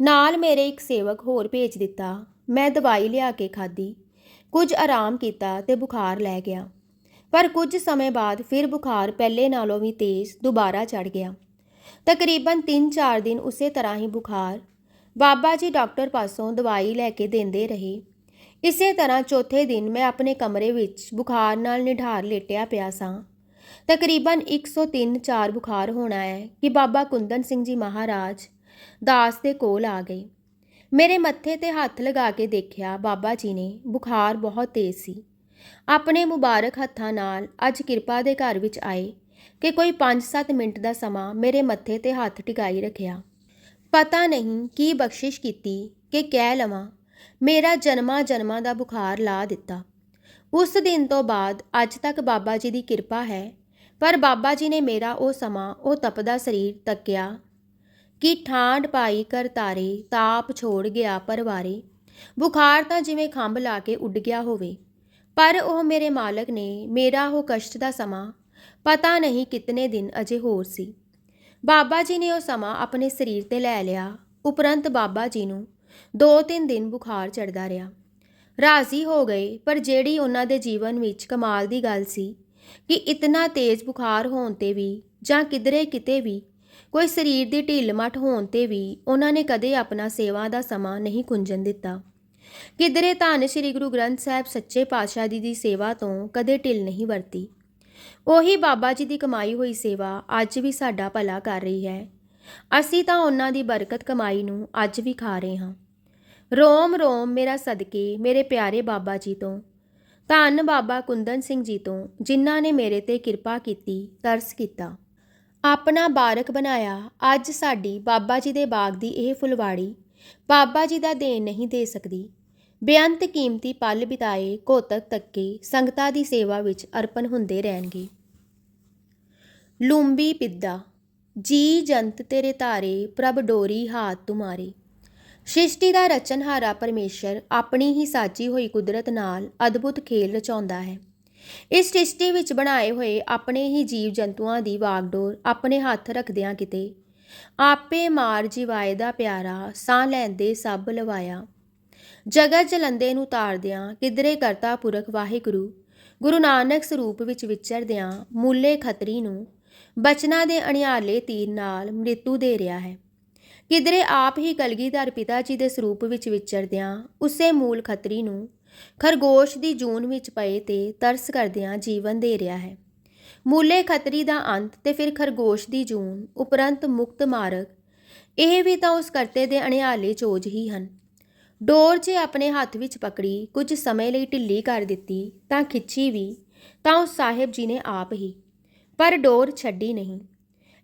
ਨਾਲ ਮੇਰੇ ਇੱਕ ਸੇਵਕ ਹੋਰ ਭੇਜ ਦਿੱਤਾ, ਮੈਂ ਦਵਾਈ ਲਿਆ ਕੇ ਖਾਧੀ। ਕੁਝ ਆਰਾਮ ਕੀਤਾ ਤੇ ਬੁਖਾਰ ਲੈ ਗਿਆ। ਪਰ ਕੁਝ ਸਮੇਂ ਬਾਅਦ ਫਿਰ ਬੁਖਾਰ ਪਹਿਲੇ ਨਾਲੋਂ ਵੀ ਤੇਜ਼, ਦੁਬਾਰਾ ਚੜ ਗਿਆ। ਤਕਰੀਬਨ 3-4 ਦਿਨ ਉਸੇ ਤਰ੍ਹਾਂ ਹੀ ਬੁਖਾਰ। ਬਾਬਾ ਜੀ ਡਾਕਟਰ ਪਾਸੋਂ ਦਵਾਈ ਲੈ ਕੇ ਦਿੰਦੇ ਰਹੇ। ਇਸੇ ਤਰ੍ਹਾਂ ਚੌਥੇ ਦਿਨ ਮੈਂ ਆਪਣੇ ਕਮਰੇ ਵਿੱਚ ਬੁਖਾਰ ਨਾਲ ਨਿਢਾਰ ਲੇਟਿਆ ਪਿਆ ਸਾਂ। ਤਕਰੀਬਨ 103-4 ਬੁਖਾਰ ਹੋਣਾ ਹੈ ਕਿ ਬਾਬਾ ਕੁੰਦਨ ਸਿੰਘ ਜੀ ਮਹਾਰਾਜ ਦਾਸ ਦੇ ਕੋਲ ਆ ਗਏ। ਮੇਰੇ ਮੱਥੇ ਤੇ ਹੱਥ ਲਗਾ ਕੇ ਦੇਖਿਆ ਬਾਬਾ ਜੀ ਨੇ, ਬੁਖਾਰ ਬਹੁਤ ਤੇਜ਼ ਸੀ। ਆਪਣੇ ਮੁਬਾਰਕ ਹੱਥਾਂ ਨਾਲ ਅੱਜ ਕਿਰਪਾ ਦੇ ਘਰ ਵਿੱਚ ਆਏ। ਕਿ ਕੋਈ 5-7 ਮਿੰਟ ਦਾ ਸਮਾਂ ਮੇਰੇ ਮੱਥੇ ਤੇ ਹੱਥ ਟਿਕਾਈ ਰੱਖਿਆ। ਪਤਾ ਨਹੀਂ ਕੀ ਬਖਸ਼ਿਸ਼ ਕੀਤੀ ਕਿ ਕਹਿ ਲਵਾਂ, ਮੇਰਾ ਜਨਮਾਂ ਜਨਮਾਂ ਦਾ ਬੁਖਾਰ ਲਾ ਦਿੱਤਾ। ਉਸ ਦਿਨ ਤੋਂ ਬਾਅਦ ਅੱਜ ਤੱਕ ਬਾਬਾ ਜੀ ਦੀ ਕਿਰਪਾ ਹੈ, ਪਰ ਬਾਬਾ ਜੀ ਨੇ ਮੇਰਾ ਉਹ ਸਮਾਂ, ਉਹ ਤਪਦਾ ਸਰੀਰ ਤੱਕਿਆ ਕਿ ਠਾਂਡ ਪਾਈ ਕਰਤਾਰੇ ਤਾਪ ਛੋੜ ਗਿਆ ਪਰਵਾਰੇ। ਬੁਖਾਰ ਤਾਂ ਜਿਵੇਂ ਖੰਭ ਲਾ ਕੇ ਉੱਡ ਗਿਆ ਹੋਵੇ, ਪਰ ਉਹ ਮੇਰੇ ਮਾਲਕ ਨੇ ਮੇਰਾ ਉਹ ਕਸ਼ਟ ਦਾ ਸਮਾਂ ਪਤਾ ਨਹੀਂ ਕਿਤਨੇ ਦਿਨ ਅਜੇ ਹੋਰ ਸੀ। ਬਾਬਾ ਜੀ ਨੇ ਉਹ ਸਮਾਂ ਆਪਣੇ ਸਰੀਰ ਤੇ ਲੈ ਲਿਆ। ਉਪਰੰਤ ਬਾਬਾ ਜੀ ਨੂੰ ਦੋ ਤਿੰਨ ਦਿਨ ਬੁਖਾਰ ਚੜਦਾ ਰਿਹਾ। ਰਾਜ਼ੀ ਹੋ ਗਏ, ਪਰ ਜਿਹੜੀ ਉਹਨਾਂ ਦੇ ਜੀਵਨ ਵਿੱਚ ਕਮਾਲ ਦੀ ਗੱਲ ਸੀ ਕਿ ਇਤਨਾ ਤੇਜ਼ ਬੁਖਾਰ ਹੋਣ ਤੇ ਵੀ ਜਾਂ ਕਿਧਰੇ ਕਿਤੇ ਵੀ, ਕੋਈ ਸਰੀਰ ਦੀ ਢਿੱਲ ਮੱਠ ਹੋਣ ਤੇ ਵੀ ਉਹਨਾਂ ਨੇ ਕਦੇ ਆਪਣਾ ਸੇਵਾ ਦਾ ਸਮਾਂ ਨਹੀਂ ਕੁੰਜਣ ਦਿੱਤਾ। ਕਿਧਰੇ ਧੰਨ ਸ੍ਰੀ ਗੁਰੂ ਗ੍ਰੰਥ ਸਾਹਿਬ ਸੱਚੇ ਪਾਤਸ਼ਾਹ ਜੀ ਦੀ ਸੇਵਾ ਤੋਂ ਕਦੇ ਢਿੱਲ ਨਹੀਂ ਵਰਤੀ। ਉਹੀ ਬਾਬਾ ਜੀ ਦੀ ਕਮਾਈ ਹੋਈ ਸੇਵਾ ਅੱਜ ਵੀ ਸਾਡਾ ਭਲਾ ਕਰ ਰਹੀ ਹੈ। ਅਸੀਂ ਤਾਂ ਉਹਨਾਂ ਦੀ ਬਰਕਤ ਕਮਾਈ ਨੂੰ ਅੱਜ ਵੀ ਖਾ ਰਹੇ ਹਾਂ। ਰੋਮ ਰੋਮ ਮੇਰਾ ਸਦਕੇ ਮੇਰੇ ਪਿਆਰੇ ਬਾਬਾ ਜੀ ਤੋਂ। ਧੰਨ ਬਾਬਾ ਕੁੰਦਨ ਸਿੰਘ ਜੀ ਤੋਂ, ਜਿਨ੍ਹਾਂ ਨੇ ਮੇਰੇ ਤੇ ਕਿਰਪਾ ਕੀਤੀ, ਤਰਸ ਕੀਤਾ। ਆਪਣਾ ਬਾਰਕ ਬਣਾਇਆ, ਅੱਜ ਸਾਡੀ ਬਾਬਾ ਜੀ ਦੇ ਬਾਗ ਦੀ ਇਹ ਫੁਲਵਾੜੀ ਬਾਬਾ ਜੀ ਦਾ ਦੇਣ ਨਹੀਂ ਦੇ ਸਕਦੀ। ਬੇਅੰਤ ਕੀਮਤੀ ਪਲ ਬਿਤਾਏ ਕੋਤਕ ਤੱਕੇ ਸੰਗਤਾਂ ਦੀ ਸੇਵਾ ਵਿੱਚ ਅਰਪਣ ਹੁੰਦੇ ਰਹਿਣਗੇ। ਲੂੰਬੀ ਪਿੱਦਾ, ਜੀ ਜੰਤ ਤੇਰੇ ਧਾਰੇ, ਪ੍ਰਭ ਡੋਰੀ ਹਾਥ ਤੁਮਾਰੇ। ਸ੍ਰਿਸ਼ਟੀ ਦਾ ਰਚਨਹਾਰਾ ਪਰਮੇਸ਼ਰ ਆਪਣੀ ਹੀ ਸਾਜੀ ਹੋਈ ਕੁਦਰਤ ਨਾਲ ਅਦਭੁਤ ਖੇਲ ਰਚਾਉਂਦਾ ਹੈ। ਇਸ ਸ੍ਰਿਸ਼ਟੀ ਵਿੱਚ ਬਣਾਏ ਹੋਏ ਆਪਣੇ ਹੀ ਜੀਵ ਜੰਤੂਆਂ ਦੀ ਵਾਗਡੋਰ ਆਪਣੇ ਹੱਥ ਰੱਖਦਿਆਂ ਕਿਤੇ, ਆਪੇ ਮਾਰ ਜਿਵਾਏ ਦਾ ਪਿਆਰਾ, ਸਾਹ ਲੈਂਦੇ ਸਭ ਲਵਾਇਆ। ਜਗਤ ਜਲੰਦੇ ਨੂੰ ਤਾਰਦਿਆਂ ਕਿਧਰੇ ਕਰਤਾ ਪੁਰਖ ਵਾਹਿਗੁਰੂ, ਗੁਰੂ ਨਾਨਕ ਸਰੂਪ ਵਿੱਚ ਵਿਚਰਦਿਆਂ ਮੂਲੇ ਖਤਰੀ ਨੂੰ ਬਚਨਾਂ ਦੇ ਅਣਿਆਲੇ ਤੀਰ ਨਾਲ ਮ੍ਰਿਤੂ ਦੇ ਰਿਹਾ ਹੈ। ਕਿਧਰੇ ਆਪ ਹੀ ਕਲਗੀਧਰ ਪਿਤਾ ਜੀ ਦੇ ਸਰੂਪ ਵਿੱਚ ਵਿਚਰਦਿਆਂ ਉਸੇ ਮੂਲ ਖਤਰੀ ਨੂੰ ਖਰਗੋਸ਼ ਦੀ ਜੂਨ ਵਿੱਚ ਪਏ ਤੇ ਤਰਸ ਕਰਦਿਆਂ ਜੀਵਨ ਦੇ ਰਿਹਾ ਹੈ। ਮੂਲੇ ਖਤਰੀ ਦਾ ਅੰਤ ਤੇ ਫਿਰ ਖਰਗੋਸ਼ ਦੀ ਜੂਨ ਉਪਰੰਤ ਮੁਕਤ ਮਾਰਗ, ਇਹ ਵੀ ਤਾਂ ਉਸ ਕਰਤੇ ਦੇ ਅਣਿਆਲੇ ਚੋਜ ਹੀ ਹਨ। ਡੋਰ ਜੇ ਆਪਣੇ ਹੱਥ ਵਿੱਚ ਪਕੜੀ, ਕੁਝ ਸਮੇਂ ਲਈ ਢਿੱਲੀ ਕਰ ਦਿੱਤੀ, ਤਾਂ ਖਿੱਚੀ ਵੀ, ਤਾਂ ਉਹ ਸਾਹਿਬ ਜੀ ਨੇ ਆਪ ਹੀ। ਪਰ ਡੋਰ ਛੱਡੀ ਨਹੀਂ।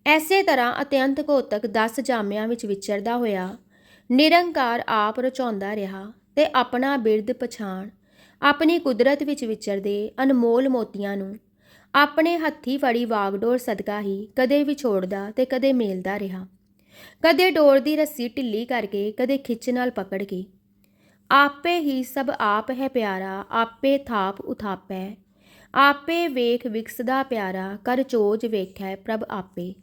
ਐਸੇ ਤਰ੍ਹਾਂ ਅਤਿਅੰਤ ਘੋਤਕ 10 ਜਾਮਿਆਂ ਵਿੱਚ ਵਿਚਰਦਾ ਹੋਇਆ, ਨਿਰੰਕਾਰ ਆਪ ਰਚਾਉਂਦਾ ਰਿਹਾ ਤੇ ਆਪਣਾ ਬਿਰਧ ਪਛਾਣ, ਆਪਣੀ ਕੁਦਰਤ ਵਿੱਚ ਵਿਚਰਦੇ ਅਨਮੋਲ ਮੋਤੀਆਂ ਨੂੰ, ਆਪਣੇ ਹੱਥੀ ਫੜੀ ਵਾਗਡੋਰ ਸਦਕਾ ਹੀ ਕਦੇ ਵਿਛੋੜਦਾ ਤੇ ਕਦੇ ਮੇਲਦਾ ਰਿਹਾ। ਕਦੇ ਡੋਰ ਦੀ ਰੱਸੀ ਢਿੱਲੀ ਕਰਕੇ, ਕਦੇ ਖਿੱਚ ਨਾਲ ਪਕੜ ਕੇ। ਆਪੇ ਹੀ ਸਭ ਆਪ ਹੈ ਪਿਆਰਾ, ਆਪੇ ਥਾਪ ਉਥਾਪੈ। ਆਪੇ ਵੇਖ ਵਿਕਸਦਾ ਪਿਆਰਾ, ਕਰ ਚੋਜ ਵੇਖੈ ਪ੍ਰਭ ਆਪੇ।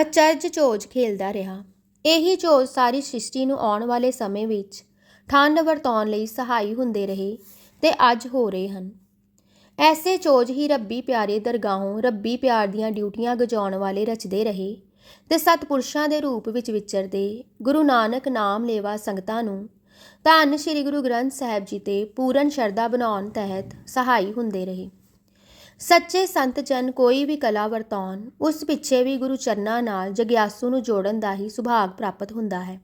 ਅਚਰਜ ਚੋਜ ਖੇਲਦਾ ਰਿਹਾ। ਇਹੀ ਚੋਜ ਸਾਰੀ ਸ੍ਰਿਸ਼ਟੀ ਨੂੰ ਆਉਣ ਵਾਲੇ ਸਮੇਂ ਵਿੱਚ ਠੰਡ ਵਰਤਾਉਣ ਲਈ ਸਹਾਈ ਹੁੰਦੇ ਰਹੇ ਤੇ ਅੱਜ ਹੋ ਰਹੇ ਹਨ। ਐਸੇ ਚੋਜ ਹੀ ਰੱਬੀ ਪਿਆਰੇ ਦਰਗਾਹੋਂ ਰੱਬੀ ਪਿਆਰ ਦੀਆਂ ਡਿਊਟੀਆਂ ਗਜਾਉਣ ਵਾਲੇ ਰਚਦੇ ਰਹੇ ਤੇ ਸਤਪੁਰਸ਼ਾਂ ਦੇ ਰੂਪ ਵਿੱਚ ਵਿਚਰਦੇ ਗੁਰੂ ਨਾਨਕ ਨਾਮ ਲੇਵਾ ਸੰਗਤਾਂ ਨੂੰ ਧੰਨ ਸ੍ਰੀ ਗੁਰੂ ਗ੍ਰੰਥ ਸਾਹਿਬ ਜੀ ਤੇ ਪੂਰਨ ਸ਼ਰਧਾ ਬਣਾਉਣ ਤਹਿਤ ਸਹਾਈ ਹੁੰਦੇ ਰਹੇ। ਸੱਚੇ ਸੰਤ ਜਨ ਕੋਈ ਵੀ ਕਲਾ ਵਰਤਾਉਣ, ਉਸ ਪਿੱਛੇ ਵੀ ਗੁਰੂ ਚਰਨਾਂ ਨਾਲ ਜਗਿਆਸੂ ਨੂੰ ਜੋੜਨ ਦਾ ਹੀ ਸੁਭਾਗ ਪ੍ਰਾਪਤ ਹੁੰਦਾ ਹੈ।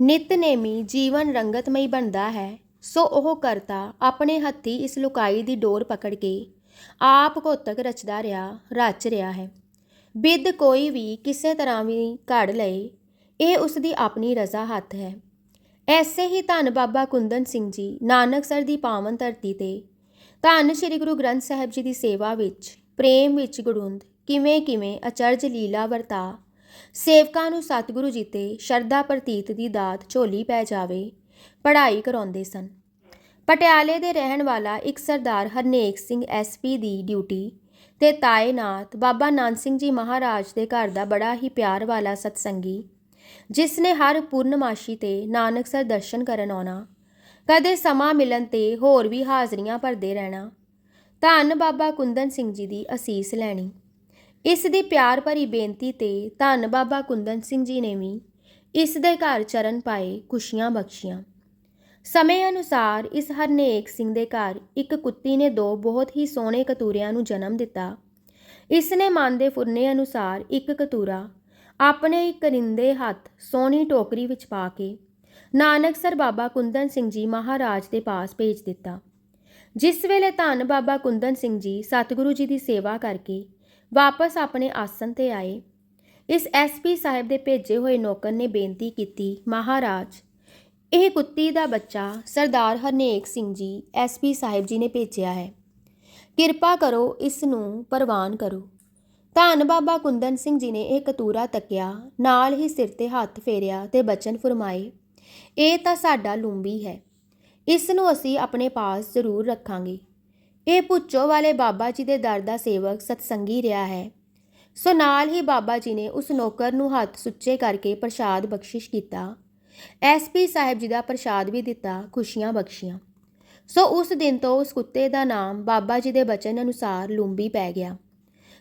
ਨਿਤਨੇਮੀ ਜੀਵਨ ਰੰਗਤਮਈ ਬਣਦਾ ਹੈ, ਸੋ ਉਹ ਕਰਤਾ ਆਪਣੇ ਹੱਥੀ ਇਸ ਲੁਕਾਈ ਦੀ ਡੋਰ ਪਕੜ ਕੇ, ਆਪ ਘੋਤਕ ਰਚਦਾ ਰਿਹਾ, ਰਚ ਰਿਹਾ ਹੈ। ਬਿੱਦ ਕੋਈ ਵੀ ਕਿਸੇ ਤਰ੍ਹਾਂ ਵੀ ਘੜ ਲਏ, ਇਹ ਉਸ ਦੀ ਆਪਣੀ ਰਜ਼ਾ ਹੱਥ ਹੈ। ਐਸੇ ਹੀ ਧੰਨ ਬਾਬਾ ਕੁੰਦਨ ਸਿੰਘ ਜੀ ਨਾਨਕਸਰ ਦੀ ਪਾਵਨ ਧਰਤੀ ਤੇ। ਧੰਨ ਸ੍ਰੀ ਗੁਰੂ ਗ੍ਰੰਥ ਸਾਹਿਬ ਜੀ ਦੀ ਸੇਵਾ ਵਿੱਚ, ਪ੍ਰੇਮ ਵਿੱਚ ਗੁੜੁੰਦ, ਕਿਵੇਂ ਕਿਵੇਂ ਅਚਰਜ ਲੀਲਾ ਵਰਤਾ। ਸੇਵਕਾਂ ਨੂੰ ਸਤਿਗੁਰੂ ਜੀ ਤੇ ਸ਼ਰਧਾ ਪ੍ਰਤੀਤ ਦੀ ਦਾਤ ਝੋਲੀ ਪੈ ਜਾਵੇ, ਪੜ੍ਹਾਈ ਕਰਾਉਂਦੇ ਸਨ। ਪਟਿਆਲੇ ਦੇ ਰਹਿਣ ਵਾਲਾ ਇੱਕ ਸਰਦਾਰ ਹਰਨੇਕ ਸਿੰਘ ਐਸਪੀ ਦੀ ਡਿਊਟੀ ਤੇ ਤਾਇਨਾਤ ਬਾਬਾ ਨਾਨਕ ਸਿੰਘ ਜੀ ਮਹਾਰਾਜ ਦੇ ਘਰ ਦਾ ਬੜਾ ਹੀ ਪਿਆਰ ਵਾਲਾ ਸਤਸੰਗੀ ਜਿਸ ਨੇ ਹਰ ਪੂਰਨਮਾਸ਼ੀ ਤੇ ਨਾਨਕਸਰ ਦਰਸ਼ਨ ਕਰਨ ਆਉਣਾ, ਕਦੇ ਸਮਾਂ ਮਿਲਣ ਤੇ ਹੋਰ ਵੀ ਹਾਜ਼ਰੀਆਂ ਭਰਦੇ ਰਹਿਣਾ। ਧੰਨ ਬਾਬਾ ਕੁੰਦਨ ਸਿੰਘ ਜੀ ਦੀ ਅਸੀਸ ਲੈਣੀ। ਇਸ ਦੀ ਪਿਆਰ ਭਰੀ ਬੇਨਤੀ ਤੇ ਧੰਨ ਬਾਬਾ ਕੁੰਦਨ ਸਿੰਘ ਜੀ ਨੇ ਵੀ ਇਸ ਦੇ ਘਰ ਚਰਨ ਪਾਏ ਖੁਸ਼ੀਆਂ ਬਖਸ਼ੀਆਂ। ਸਮੇਂ ਅਨੁਸਾਰ ਇਸ ਹਰਨੇਕ ਸਿੰਘ ਦੇ ਘਰ ਇੱਕ ਕੁੱਤੀ ਨੇ ਦੋ ਬਹੁਤ ਹੀ ਸੋਹਣੇ ਕਤੂਰਿਆਂ ਨੂੰ ਜਨਮ ਦਿੱਤਾ। ਇਸ ਨੇ ਮਨ ਦੇ ਫੁਰਨੇ ਅਨੁਸਾਰ ਇੱਕ ਕਤੂਰਾ ਆਪਣੇ ਇੱਕ ਕਰਿੰਦੇ ਹੱਥ ਸੋਹਣੀ ਟੋਕਰੀ ਵਿੱਚ ਪਾ ਕੇ ਨਾਨਕਸਰ ਬਾਬਾ ਕੁੰਦਨ ਸਿੰਘ ਜੀ ਮਹਾਰਾਜ ਦੇ ਪਾਸ ਭੇਜ ਦਿੱਤਾ। ਜਿਸ ਵੇਲੇ ਧੰਨ ਬਾਬਾ ਕੁੰਦਨ ਸਿੰਘ ਜੀ ਸਤਿਗੁਰੂ ਜੀ ਦੀ ਸੇਵਾ ਕਰਕੇ ਵਾਪਸ ਆਪਣੇ ਆਸਨ ਤੇ ਆਏ, ਇਸ ਐਸਪੀ ਸਾਹਿਬ ਦੇ ਭੇਜੇ ਹੋਏ ਨੌਕਰ ਨੇ ਬੇਨਤੀ ਕੀਤੀ, ਮਹਾਰਾਜ, ਇਹ ਕੁੱਤੀ ਦਾ ਬੱਚਾ ਸਰਦਾਰ ਹਰਨੇਕ ਸਿੰਘ ਜੀ ਐਸਪੀ ਸਾਹਿਬ ਜੀ ਨੇ ਭੇਜਿਆ ਹੈ। ਕਿਰਪਾ ਕਰੋ ਇਸ ਨੂੰ ਪ੍ਰਵਾਨ ਕਰੋ। ਧੰਨ ਬਾਬਾ ਕੁੰਦਨ ਸਿੰਘ ਜੀ ਨੇ ਇਹ ਕਤੂਰਾ ਤੱਕਿਆ, ਨਾਲ ਹੀ ਸਿਰ ਤੇ ਹੱਥ ਫੇਰਿਆ ਤੇ ਬਚਨ ਫਰਮਾਏ, ਇਹ ਤਾਂ ਸਾਡਾ ਲੂੰਬੀ ਹੈ, ਇਸ ਨੂੰ ਅਸੀਂ ਆਪਣੇ ਪਾਸ ਜ਼ਰੂਰ ਰੱਖਾਂਗੇ। ਇਹ ਪੁੱਚੋ ਵਾਲੇ ਬਾਬਾ ਜੀ ਦੇ ਦਰ ਦਾ ਸੇਵਕ ਸਤਸੰਗੀ ਰਿਹਾ ਹੈ ਸੋ ਨਾਲ ਹੀ ਬਾਬਾ ਜੀ ਨੇ ਉਸ ਨੌਕਰ ਨੂੰ ਹੱਥ ਸੁੱਚੇ ਕਰਕੇ ਪ੍ਰਸ਼ਾਦ ਬਖਸ਼ਿਸ਼ ਕੀਤਾ। ਐਸਪੀ ਸਾਹਿਬ ਜੀ ਦਾ ਪ੍ਰਸ਼ਾਦ ਵੀ ਦਿੱਤਾ, ਖੁਸ਼ੀਆਂ ਬਖਸ਼ੀਆਂ। ਸੋ ਉਸ ਦਿਨ ਤੋਂ ਉਸ ਕੁੱਤੇ ਦਾ ਨਾਮ ਬਾਬਾ ਜੀ ਦੇ ਬਚਨ ਅਨੁਸਾਰ ਲੂੰਬੀ ਪੈ ਗਿਆ।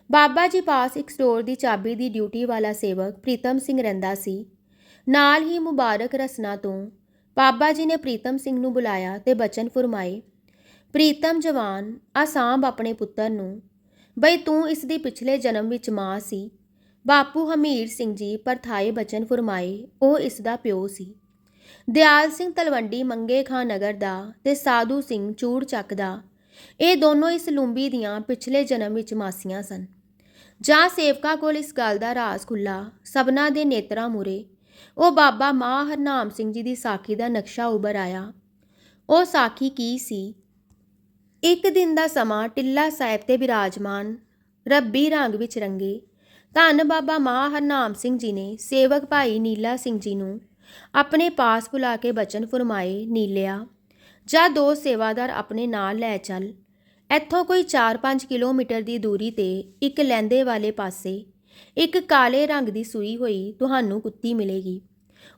ਬਾਬਾ ਜੀ ਪਾਸ ਇੱਕ ਸਟੋਰ ਦੀ ਚਾਬੀ ਦੀ ਡਿਊਟੀ ਵਾਲਾ ਸੇਵਕ ਪ੍ਰੀਤਮ ਸਿੰਘ ਰਹਿੰਦਾ ਸੀ। ਨਾਲ ਹੀ ਮੁਬਾਰਕ ਰਸਨਾ ਤੋਂ ਬਾਬਾ ਜੀ ਨੇ ਪ੍ਰੀਤਮ ਸਿੰਘ ਨੂੰ ਬੁਲਾਇਆ ਤੇ ਬਚਨ ਫਰਮਾਏ, ਪ੍ਰੀਤਮ ਜਵਾਨ ਆਸਾਮ ਆਪਣੇ ਪੁੱਤਰ ਨੂੰ। ਬਈ ਤੂੰ ਇਸ ਦੀ ਪਿਛਲੇ ਜਨਮ ਵਿੱਚ ਮਾਂ ਸੀ। ਬਾਪੂ ਹਮੀਰ ਸਿੰਘ ਜੀ ਪਰਥਾਏ ਬਚਨ ਫਰਮਾਏ, ਉਹ ਇਸ ਦਾ ਪਿਓ ਸੀ। ਦਿਆਲ ਸਿੰਘ ਤਲਵੰਡੀ ਮੰਗੇ ਖਾਂ ਨਗਰ ਦਾ ਤੇ ਸਾਧੂ ਸਿੰਘ ਚੂੜ ਚੱਕ ਦਾ। ਇਹ ਦੋਨੋਂ ਇਸ ਲੂੰਬੀ ਦੀਆਂ ਪਿਛਲੇ ਜਨਮ ਵਿੱਚ ਮਾਸੀਆਂ ਸਨ। ਜਾਂ ਸੇਵਕਾਂ ਕੋਲ ਇਸ ਗੱਲ ਦਾ ਰਾਜ਼ ਖੁੱਲਾ ਸਭਨਾ ਦੇ ਨੇਤਰਾਂ ਮੁਰੇ ਉਹ ਬਾਬਾ ਮਾਂ ਹਰਨਾਮ ਸਿੰਘ ਜੀ ਦੀ ਸਾਖੀ ਦਾ ਨਕਸ਼ਾ ਉਭਰ ਆਇਆ। ਉਹ ਸਾਖੀ ਕੀ ਸੀ? ਇੱਕ ਦਿਨ ਦਾ ਸਮਾਂ ਟਿੱਲਾ ਸਾਹਿਬ ਤੇ ਬਿਰਾਜਮਾਨ, ਰੱਬੀ ਰੰਗ ਵਿੱਚ ਰੰਗੇ। ਧੰਨ ਬਾਬਾ ਮਾਂ ਹਰਨਾਮ ਸਿੰਘ ਜੀ ਨੇ ਸੇਵਕ ਭਾਈ ਨੀਲਾ ਸਿੰਘ ਜੀ ਨੂੰ ਆਪਣੇ ਪਾਸ ਬੁਲਾ ਕੇ ਬਚਨ ਫਰਮਾਏ, ਨੀਲਿਆ, ਜਾਂ ਦੋ ਸੇਵਾਦਾਰ ਆਪਣੇ ਨਾਲ ਲੈ ਚੱਲ। ਇੱਥੋਂ ਕੋਈ 4-5 ਕਿਲੋਮੀਟਰ ਦੀ ਦੂਰੀ ਤੇ ਇੱਕ ਲੈਂਦੇ ਵਾਲੇ ਪਾਸੇ ਇੱਕ ਕਾਲੇ ਰੰਗ ਦੀ ਸੂਈ ਹੋਈ ਤੁਹਾਨੂੰ ਕੁੱਤੀ ਮਿਲੇਗੀ।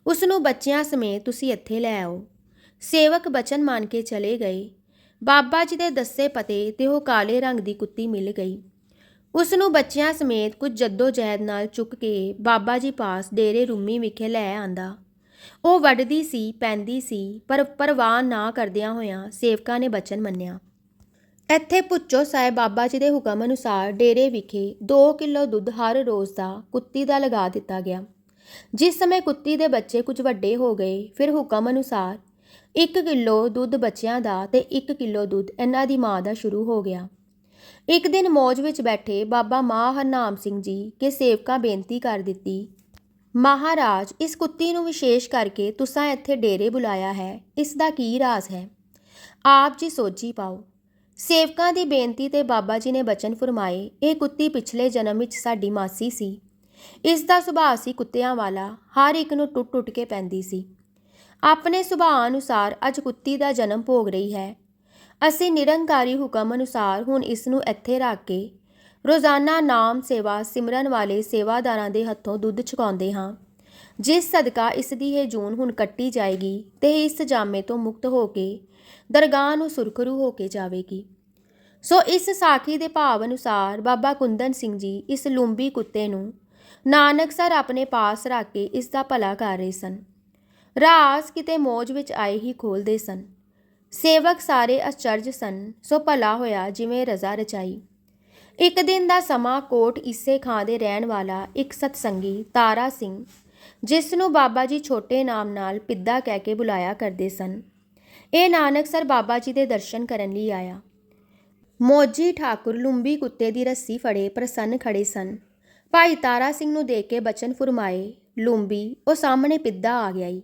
ਉਸ ਨੂੰ ਬੱਚਿਆਂ ਸਮੇਤ ਤੁਸੀਂ ਇੱਥੇ ਲੈ ਆਓ। ਸੇਵਕ ਬਚਨ ਮੰਨ ਕੇ ਚਲੇ ਗਏ। ਬਾਬਾ ਜੀ ਦੇ ਦੱਸੇ ਪਤੇ ਤੇ ਉਹ ਕਾਲੇ ਰੰਗ ਦੀ ਕੁੱਤੀ ਮਿਲ ਗਈ। ਉਸ ਨੂੰ ਬੱਚਿਆਂ ਸਮੇਤ ਕੁਝ ਜੱਦੋ ਜਹਿਦ ਨਾਲ ਚੁੱਕ ਕੇ ਬਾਬਾ ਜੀ ਪਾਸ ਡੇਰੇ ਰੂਮੀ ਵਿਖੇ ਲੈ ਆਂਦਾ। ਉਹ ਵੱਢਦੀ ਸੀ, ਪੈਂਦੀ ਸੀ, ਪਰ ਪਰਵਾਹ ਨਾ ਕਰਦਿਆਂ ਹੋਇਆਂ ਸੇਵਕਾਂ ਨੇ ਬਚਨ ਮੰਨਿਆ। ਇੱਥੇ ਪੁੱਚੋ ਸਾਹਿਬ ਬਾਬਾ ਜੀ ਦੇ ਹੁਕਮ ਅਨੁਸਾਰ ਡੇਰੇ ਵਿਖੇ 2 ਕਿਲੋ ਦੁੱਧ ਹਰ ਰੋਜ਼ ਦਾ ਕੁੱਤੀ ਦਾ ਲਗਾ ਦਿੱਤਾ ਗਿਆ। ਜਿਸ ਸਮੇਂ ਕੁੱਤੀ ਦੇ ਬੱਚੇ ਕੁਝ ਵੱਡੇ ਹੋ ਗਏ, ਫਿਰ ਹੁਕਮ ਅਨੁਸਾਰ 1 ਕਿਲੋ ਦੁੱਧ ਬੱਚਿਆਂ ਦਾ ਤੇ 1 ਕਿਲੋ ਦੁੱਧ ਇਹਨਾਂ ਦੀ ਮਾਂ ਦਾ ਸ਼ੁਰੂ ਹੋ ਗਿਆ। ਇੱਕ ਦਿਨ ਮੌਜ ਵਿੱਚ ਬੈਠੇ ਬਾਬਾ ਮਾਂ ਹਰਨਾਮ ਸਿੰਘ ਜੀ ਕੇ ਸੇਵਕਾਂ ਬੇਨਤੀ ਕਰ ਦਿੱਤੀ, ਮਹਾਰਾਜ, ਇਸ ਕੁੱਤੀ ਨੂੰ ਵਿਸ਼ੇਸ਼ ਕਰਕੇ ਤੁਸਾਂ ਇੱਥੇ ਡੇਰੇ ਬੁਲਾਇਆ ਹੈ, ਇਸ ਦਾ ਕੀ ਰਾਜ਼ ਹੈ? ਆਪ ਜੀ ਸੋਚੀ ਪਾਓ। ਸੇਵਕਾਂ ਦੀ ਬੇਨਤੀ ਤੇ ਬਾਬਾ ਜੀ ਨੇ ਬਚਨ ਫਰਮਾਏ, ਇਹ ਕੁੱਤੀ ਪਿਛਲੇ ਜਨਮ ਵਿੱਚ ਸਾਡੀ ਮਾਸੀ ਸੀ। ਇਸ ਦਾ ਸੁਭਾਅ ਸੀ ਕੁੱਤਿਆਂ ਵਾਲਾ, ਹਰ ਇੱਕ ਨੂੰ ਟੁੱਟ-ਟੁੱਟ ਕੇ ਪੈਂਦੀ ਸੀ। ਆਪਣੇ ਸੁਭਾਅ ਅਨੁਸਾਰ ਅੱਜ ਕੁੱਤੀ ਦਾ ਜਨਮ ਭੋਗ ਰਹੀ ਹੈ। ਅਸੀਂ ਨਿਰੰਕਾਰੀ ਹੁਕਮ ਅਨੁਸਾਰ ਹੁਣ ਇਸ ਨੂੰ ਇੱਥੇ ਰੱਖ ਕੇ ਰੋਜ਼ਾਨਾ ਨਾਮ ਸੇਵਾ ਸਿਮਰਨ ਵਾਲੇ ਸੇਵਾਦਾਰਾਂ ਦੇ ਹੱਥੋਂ ਦੁੱਧ ਛਕਾਉਂਦੇ ਹਾਂ। ਜਿਸ ਸਦਕਾ ਇਸ ਦੀ ਇਹ ਜੂਨ ਹੁਣ ਕੱਟੀ ਜਾਏਗੀ ਤੇ ਇਹ ਇਸ ਜਾਮੇ ਤੋਂ ਮੁਕਤ ਹੋ ਕੇ ਦਰਗਾਹ ਨੂੰ ਸੁਰਖਰੂ ਹੋ ਕੇ ਜਾਵੇਗੀ। ਸੋ ਇਸ ਸਾਖੀ ਦੇ ਭਾਵ ਅਨੁਸਾਰ ਬਾਬਾ ਕੁੰਦਨ ਸਿੰਘ ਜੀ ਇਸ ਲੂੰਬੀ ਕੁੱਤੇ ਨੂੰ ਨਾਨਕ ਸਰ ਆਪਣੇ ਪਾਸ ਰੱਖ ਕੇ ਇਸ ਦਾ ਭਲਾ ਕਰ ਰਹੇ ਸਨ। ਰਾਸ ਕਿਤੇ ਮੌਜ ਵਿੱਚ ਆਏ ਹੀ ਖੋਲਦੇ ਸਨ। ਸੇਵਕ ਸਾਰੇ ਅਚਰਜ ਸਨ, ਸੋ ਭਲਾ ਹੋਇਆ ਜਿਵੇਂ ਰਜ਼ਾ ਰਚਾਈ। ਇੱਕ ਦਿਨ ਦਾ ਸਮਾਂ ਕੋਟ ਈਸੇ ਖਾਂ ਦੇ ਰਹਿਣ ਵਾਲਾ ਇੱਕ ਸਤਸੰਗੀ ਤਾਰਾ ਸਿੰਘ, ਜਿਸ ਨੂੰ ਬਾਬਾ ਜੀ ਛੋਟੇ ਨਾਮ ਨਾਲ ਪਿੱਦਾ ਕਹਿ ਕੇ ਬੁਲਾਇਆ ਕਰਦੇ ਸਨ। ਇਹ ਨਾਨਕਸਰ ਬਾਬਾ ਜੀ ਦੇ ਦਰਸ਼ਨ ਕਰਨ ਲਈ ਆਇਆ। ਮੋਜੀ ਠਾਕੁਰ ਲੰਬੀ ਕੁੱਤੇ ਦੀ ਰੱਸੀ ਫੜੇ ਪ੍ਰਸੰਨ ਖੜੇ ਸਨ। ਭਾਈ ਤਾਰਾ ਸਿੰਘ ਨੂੰ ਦੇਖ ਕੇ ਬਚਨ ਫਰਮਾਏ, ਲੰਬੀ, ਉਹ ਸਾਹਮਣੇ ਪਿੱਦਾ ਆ ਗਿਆ ਈ।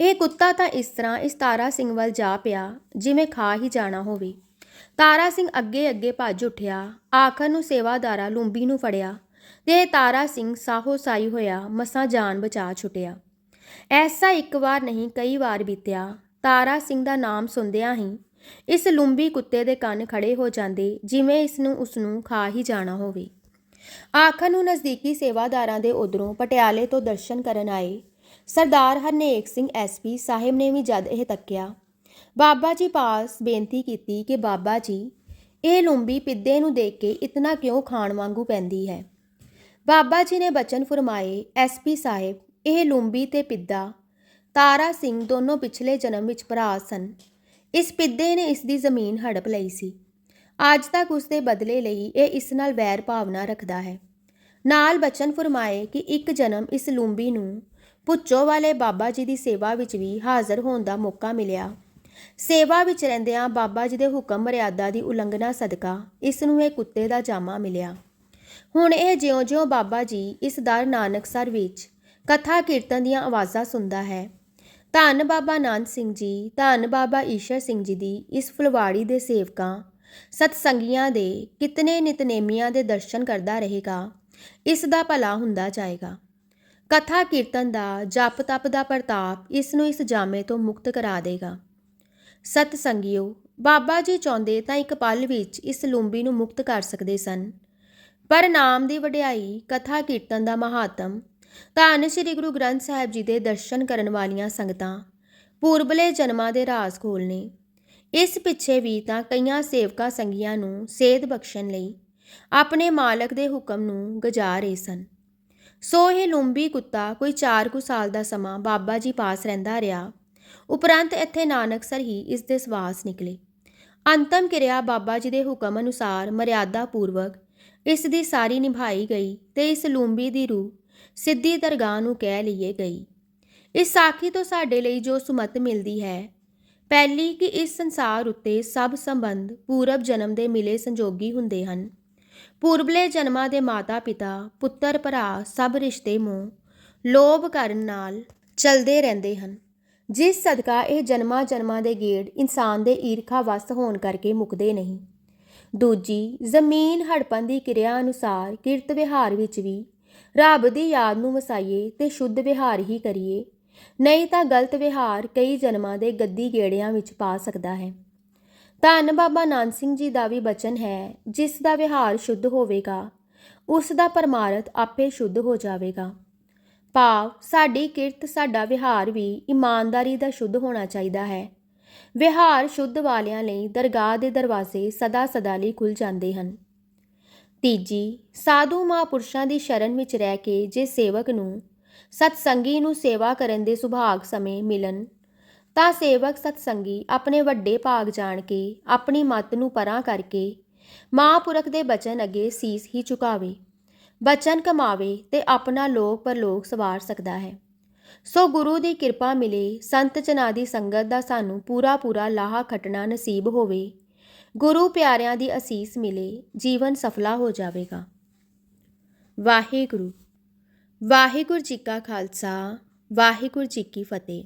ਇਹ ਕੁੱਤਾ ਤਾਂ ਇਸ ਤਰ੍ਹਾਂ ਇਸ ਤਾਰਾ ਸਿੰਘ ਵੱਲ ਜਾ ਪਿਆ, ਜਿਵੇਂ ਖਾ ਹੀ ਜਾਣਾ ਹੋਵੇ ਤਾਰਾ ਸਿੰਘ ਅੱਗੇ ਅੱਗੇ ਭੱਜ ਉੱਠਿਆ, ਆਖਰ ਨੂੰ ਸੇਵਾਦਾਰਾ ਲੰਬੀ ਨੂੰ ਫੜਿਆ ਤੇ ਇਹ ਤਾਰਾ ਸਿੰਘ ਸਾਹੋ ਸਾਈ ਹੋਇਆ, ਮਸਾਂ ਜਾਨ ਬਚਾ ਛੁੱਟਿਆ। ਐਸਾ ਇੱਕ ਵਾਰ ਨਹੀਂ, ਕਈ ਵਾਰ ਬੀਤਿਆ। ਤਾਰਾ ਸਿੰਘ ਦਾ ਨਾਮ ਸੁਣਦਿਆਂ ਹੀ ਇਸ ਲੰਬੀ ਕੁੱਤੇ ਦੇ ਕੰਨ ਖੜੇ ਹੋ ਜਾਂਦੇ, ਜਿਵੇਂ ਇਸ ਨੂੰ ਉਸ ਨੂੰ ਖਾ ਹੀ ਜਾਣਾ ਹੋਵੇ। ਆਖਰ ਨੂੰ ਨਜ਼ਦੀਕੀ ਸੇਵਾਦਾਰਾਂ ਦੇ ਉਧਰੋਂ ਪਟਿਆਲੇ ਤੋਂ ਦਰਸ਼ਨ ਕਰਨ ਆਏ। ਸਰਦਾਰ ਹਰਨੇਕ ਸਿੰਘ ਐਸਪੀ ਸਾਹਿਬ ਨੇ ਵੀ ਜਦ ਇਹ ਤੱਕਿਆ। ਬਾਬਾ ਜੀ ਪਾਸ ਬੇਨਤੀ ਕੀਤੀ ਕਿ ਬਾਬਾ ਜੀ, ਇਹ ਲੰਬੀ ਪਿੱਦੇ ਨੂੰ ਦੇਖ ਕੇ ਇਤਨਾ ਕਿਉਂ ਖਾਣ ਵਾਂਗੂ ਪੈਂਦੀ ਹੈ? ਬਾਬਾ ਜੀ ਨੇ ਬਚਨ ਫਰਮਾਏ ਐਸਪੀ ਸਾਹਿਬ, ਇਹ ਲੰਬੀ ਤੇ ਪਿੱਦਾ ਤਾਰਾ ਸਿੰਘ ਦੋਨੋਂ ਪਿਛਲੇ ਜਨਮ ਵਿੱਚ ਭਰਾ ਸਨ। ਇਸ ਪਿੱਦੇ ਨੇ ਇਸ ਦੀ ਜ਼ਮੀਨ ਹੜਪ ਲਈ ਸੀ। ਅੱਜ ਤੱਕ ਉਸ ਦੇ ਬਦਲੇ ਲਈ ਇਹ ਇਸ ਨਾਲ ਵੈਰ ਭਾਵਨਾ ਰੱਖਦਾ ਹੈ। ਨਾਲ ਬਚਨ ਫਰਮਾਏ ਕਿ ਇੱਕ ਜਨਮ ਇਸ ਲੂੰਬੀ ਨੂੰ ਪੁੱਚੋ ਵਾਲੇ ਬਾਬਾ ਜੀ ਦੀ ਸੇਵਾ ਵਿੱਚ ਵੀ ਹਾਜ਼ਰ ਹੋਣ ਦਾ ਮੌਕਾ ਮਿਲਿਆ। ਸੇਵਾ ਵਿੱਚ ਰਹਿੰਦਿਆਂ ਬਾਬਾ ਜੀ ਦੇ ਹੁਕਮ ਮਰਿਆਦਾ ਦੀ ਉਲੰਘਣਾ ਸਦਕਾ ਇਸ ਨੂੰ ਇਹ ਕੁੱਤੇ ਦਾ ਜਾਮਾ ਮਿਲਿਆ। ਹੁਣ ਇਹ ਜਿਉਂ-ਜਿਉਂ ਬਾਬਾ ਜੀ ਇਸ ਦਰ ਨਾਨਕਸਰ ਵਿੱਚ ਕਥਾ ਕੀਰਤਨ ਦੀਆਂ ਆਵਾਜ਼ਾਂ ਸੁਣਦਾ ਹੈ। ਧੰਨ ਬਾਬਾ ਨਾਨਕ ਸਿੰਘ ਜੀ, ਧੰਨ ਬਾਬਾ ਈਸ਼ਰ ਸਿੰਘ ਜੀ ਦੀ ਇਸ ਫੁਲਵਾੜੀ ਦੇ ਸੇਵਕਾਂ, ਸਤਸੰਗੀਆਂ ਦੇ ਕਿਤਨੇ ਨਿਤਨੇਮੀਆਂ ਦੇ ਦਰਸ਼ਨ ਕਰਦਾ ਰਹੇਗਾ, ਇਸ ਦਾ ਭਲਾ ਹੁੰਦਾ ਜਾਏਗਾ। ਕਥਾ ਕੀਰਤਨ ਦਾ ਜਪ ਤਪ ਦਾ ਪ੍ਰਤਾਪ ਇਸ ਨੂੰ ਇਸ ਜਾਮੇ ਤੋਂ ਮੁਕਤ ਕਰਾ ਦੇਗਾ। ਸਤ ਸੰਗਿਓ ਬਾਬਾ ਜੀ ਚਾਹੁੰਦੇ ਤਾਂ ਇੱਕ ਪਲ ਵਿੱਚ ਇਸ ਲੂੰਬੀ ਨੂੰ ਮੁਕਤ ਕਰ ਸਕਦੇ ਸਨ, ਪਰ ਨਾਮ ਦੀ ਵਡਿਆਈ ਕਥਾ ਕੀਰਤਨ ਦਾ ਮਹਾਤਮ ਧੰਨ ਸ੍ਰੀ ਗੁਰੂ ਗ੍ਰੰਥ ਸਾਹਿਬ ਜੀ ਦੇ ਦਰਸ਼ਨ ਕਰਨ ਵਾਲੀਆਂ ਸੰਗਤਾਂ, ਪੂਰਬਲੇ ਜਨਮਾਂ ਦੇ ਰਾਜ਼ ਖੋਲਨੇ ਇਸ ਪਿੱਛੇ ਵੀ ਤਾਂ ਕਈਆਂ ਸੇਵਕਾ ਸੰਗੀਆਂ ਨੂੰ ਸੇਧ ਬਖਸ਼ਣ ਲਈ ਆਪਣੇ ਮਾਲਕ ਦੇ ਹੁਕਮ ਨੂੰ ਗਜਾ ਰਹੇ ਸਨ। ਸੋ ਇਹ ਲੰਬੀ ਕੁੱਤਾ ਕੋਈ 4 ਕੁ ਸਾਲ ਦਾ ਸਮਾਂ ਬਾਬਾ ਜੀ ਪਾਸ ਰਹਿੰਦਾ ਰਿਹਾ, ਉਪਰੰਤ ਇੱਥੇ ਨਾਨਕਸਰ ਹੀ ਇਸ ਦੇ ਸਵਾਸ ਨਿਕਲੇ। ਅੰਤਮ ਕਿਰਿਆ ਬਾਬਾ ਜੀ ਦੇ ਹੁਕਮ ਅਨੁਸਾਰ ਮਰਿਆਦਾ ਪੂਰਵਕ ਇਸ ਦੀ ਸਾਰੀ ਨਿਭਾਈ ਗਈ ਤੇ ਇਸ ਲੂੰਬੀ ਦੀ ਰੂਹ ਸਿੱਧੀ ਦਰਗਾਹ ਨੂੰ ਕਹਿ ਲਈਏ ਗਈ। ਇਸ ਸਾਖੀ ਤੋਂ ਸਾਡੇ ਲਈ ਜੋ ਸੁਮਤ ਮਿਲਦੀ ਹੈ, ਪਹਿਲੀ ਕਿ ਇਸ ਸੰਸਾਰ ਉੱਤੇ ਸਭ ਸੰਬੰਧ ਪੂਰਬ ਜਨਮ ਦੇ ਮਿਲੇ ਸੰਜੋਗੀ ਹੁੰਦੇ ਹਨ। ਪੂਰਬਲੇ ਜਨਮਾਂ ਦੇ ਮਾਤਾ ਪਿਤਾ ਪੁੱਤਰ, ਭਰਾ, ਸਭ ਰਿਸ਼ਤੇ ਮੋਹ, ਲੋਭ ਕਰਨ ਨਾਲ ਚਲਦੇ ਰਹਿੰਦੇ ਹਨ। ਜਿਸ ਸਦਕਾ ਇਹ ਜਨਮਾਂ ਜਨਮਾਂ ਦੇ ਗੇੜ ਇਨਸਾਨ ਦੇ ਈਰਖਾ ਵਸ ਹੋਣ ਕਰਕੇ ਮੁੱਕਦੇ ਨਹੀਂ। ਦੂਜੀ, ਜ਼ਮੀਨ ਹੜਪਣ ਦੀ ਕਿਰਿਆ ਅਨੁਸਾਰ ਕਿਰਤ ਵਿਹਾਰ ਵਿੱਚ ਵੀ ਰੱਬ ਦੀ ਯਾਦ ਨੂੰ ਵਸਾਈਏ ਤੇ ਸ਼ੁੱਧ ਵਿਹਾਰ ਹੀ ਕਰੀਏ। ਨਹੀਂ ਤਾਂ ਗਲਤ ਵਿਹਾਰ ਕਈ ਜਨਮਾਂ ਦੇ ਗੱਦੀ ਗੇੜਿਆਂ ਵਿੱਚ ਪਾ ਸਕਦਾ ਹੈ। ਧੰਨ ਬਾਬਾ ਨਾਨਕ ਸਿੰਘ ਜੀ ਦਾ ਵੀ ਬਚਨ ਹੈ, ਜਿਸ ਦਾ ਵਿਹਾਰ ਸ਼ੁੱਧ ਹੋਵੇਗਾ, ਉਸ ਦਾ ਪਰਮਾਰਥ ਆਪੇ ਸ਼ੁੱਧ ਹੋ ਜਾਵੇਗਾ। ਭਾਵ ਸਾਡੀ ਕਿਰਤ, ਸਾਡਾ ਵਿਹਾਰ ਵੀ ਇਮਾਨਦਾਰੀ ਦਾ ਸ਼ੁੱਧ ਹੋਣਾ ਚਾਹੀਦਾ ਹੈ। ਵਿਹਾਰ ਸ਼ੁੱਧ ਵਾਲਿਆਂ ਲਈ ਦਰਗਾਹ ਦੇ ਦਰਵਾਜ਼ੇ ਸਦਾ ਸਦਾ ਲਈ ਖੁੱਲ ਜਾਂਦੇ ਹਨ। ਤੀਜੀ, ਸਾਧੂ ਮਹਾਂਪੁਰਸ਼ਾਂ ਦੀ ਸ਼ਰਨ ਵਿੱਚ ਰਹਿ ਕੇ ਜੇ ਸੇਵਕ ਨੂੰ ਸਤਸੰਗੀ ਨੂੰ ਸੇਵਾ ਕਰਨ ਦੇ ਸੁਭਾਗ ਸਮੇਂ ਮਿਲਣ, ਤਾਂ ਸੇਵਕ ਸਤਸੰਗੀ ਆਪਣੇ ਵੱਡੇ ਭਾਗ ਜਾਣ ਕੇ ਆਪਣੀ ਮੱਤ ਨੂੰ ਪਰਾਂ ਕਰਕੇ ਮਹਾਂਪੁਰਖ ਦੇ ਬਚਨ ਅੱਗੇ ਸੀਸ ਹੀ ਝੁਕਾਵੇ, ਬਚਨ ਕਮਾਵੇ ਤੇ ਆਪਣਾ ਲੋਕ ਪਰਲੋਕ ਸਵਾਰ ਸਕਦਾ ਹੈ। ਸੋ ਗੁਰੂ ਦੀ ਕਿਰਪਾ ਮਿਲੇ, ਸੰਤ ਜਨਾਂ ਦੀ ਸੰਗਤ ਦਾ ਸਾਨੂੰ ਪੂਰਾ ਪੂਰਾ ਲਾਹਾ ਖਟਣਾ ਨਸੀਬ ਹੋਵੇ। ਗੁਰੂ ਪਿਆਰਿਆਂ ਦੀ ਅਸੀਸ ਮਿਲੇ, ਜੀਵਨ ਸਫਲਾ ਹੋ ਜਾਵੇਗਾ। ਵਾਹਿਗੁਰੂ। ਵਾਹਿਗੁਰੂ ਜੀ ਕਾ ਖਾਲਸਾ, ਵਾਹਿਗੁਰੂ ਜੀ ਕੀ ਫਤਿਹ।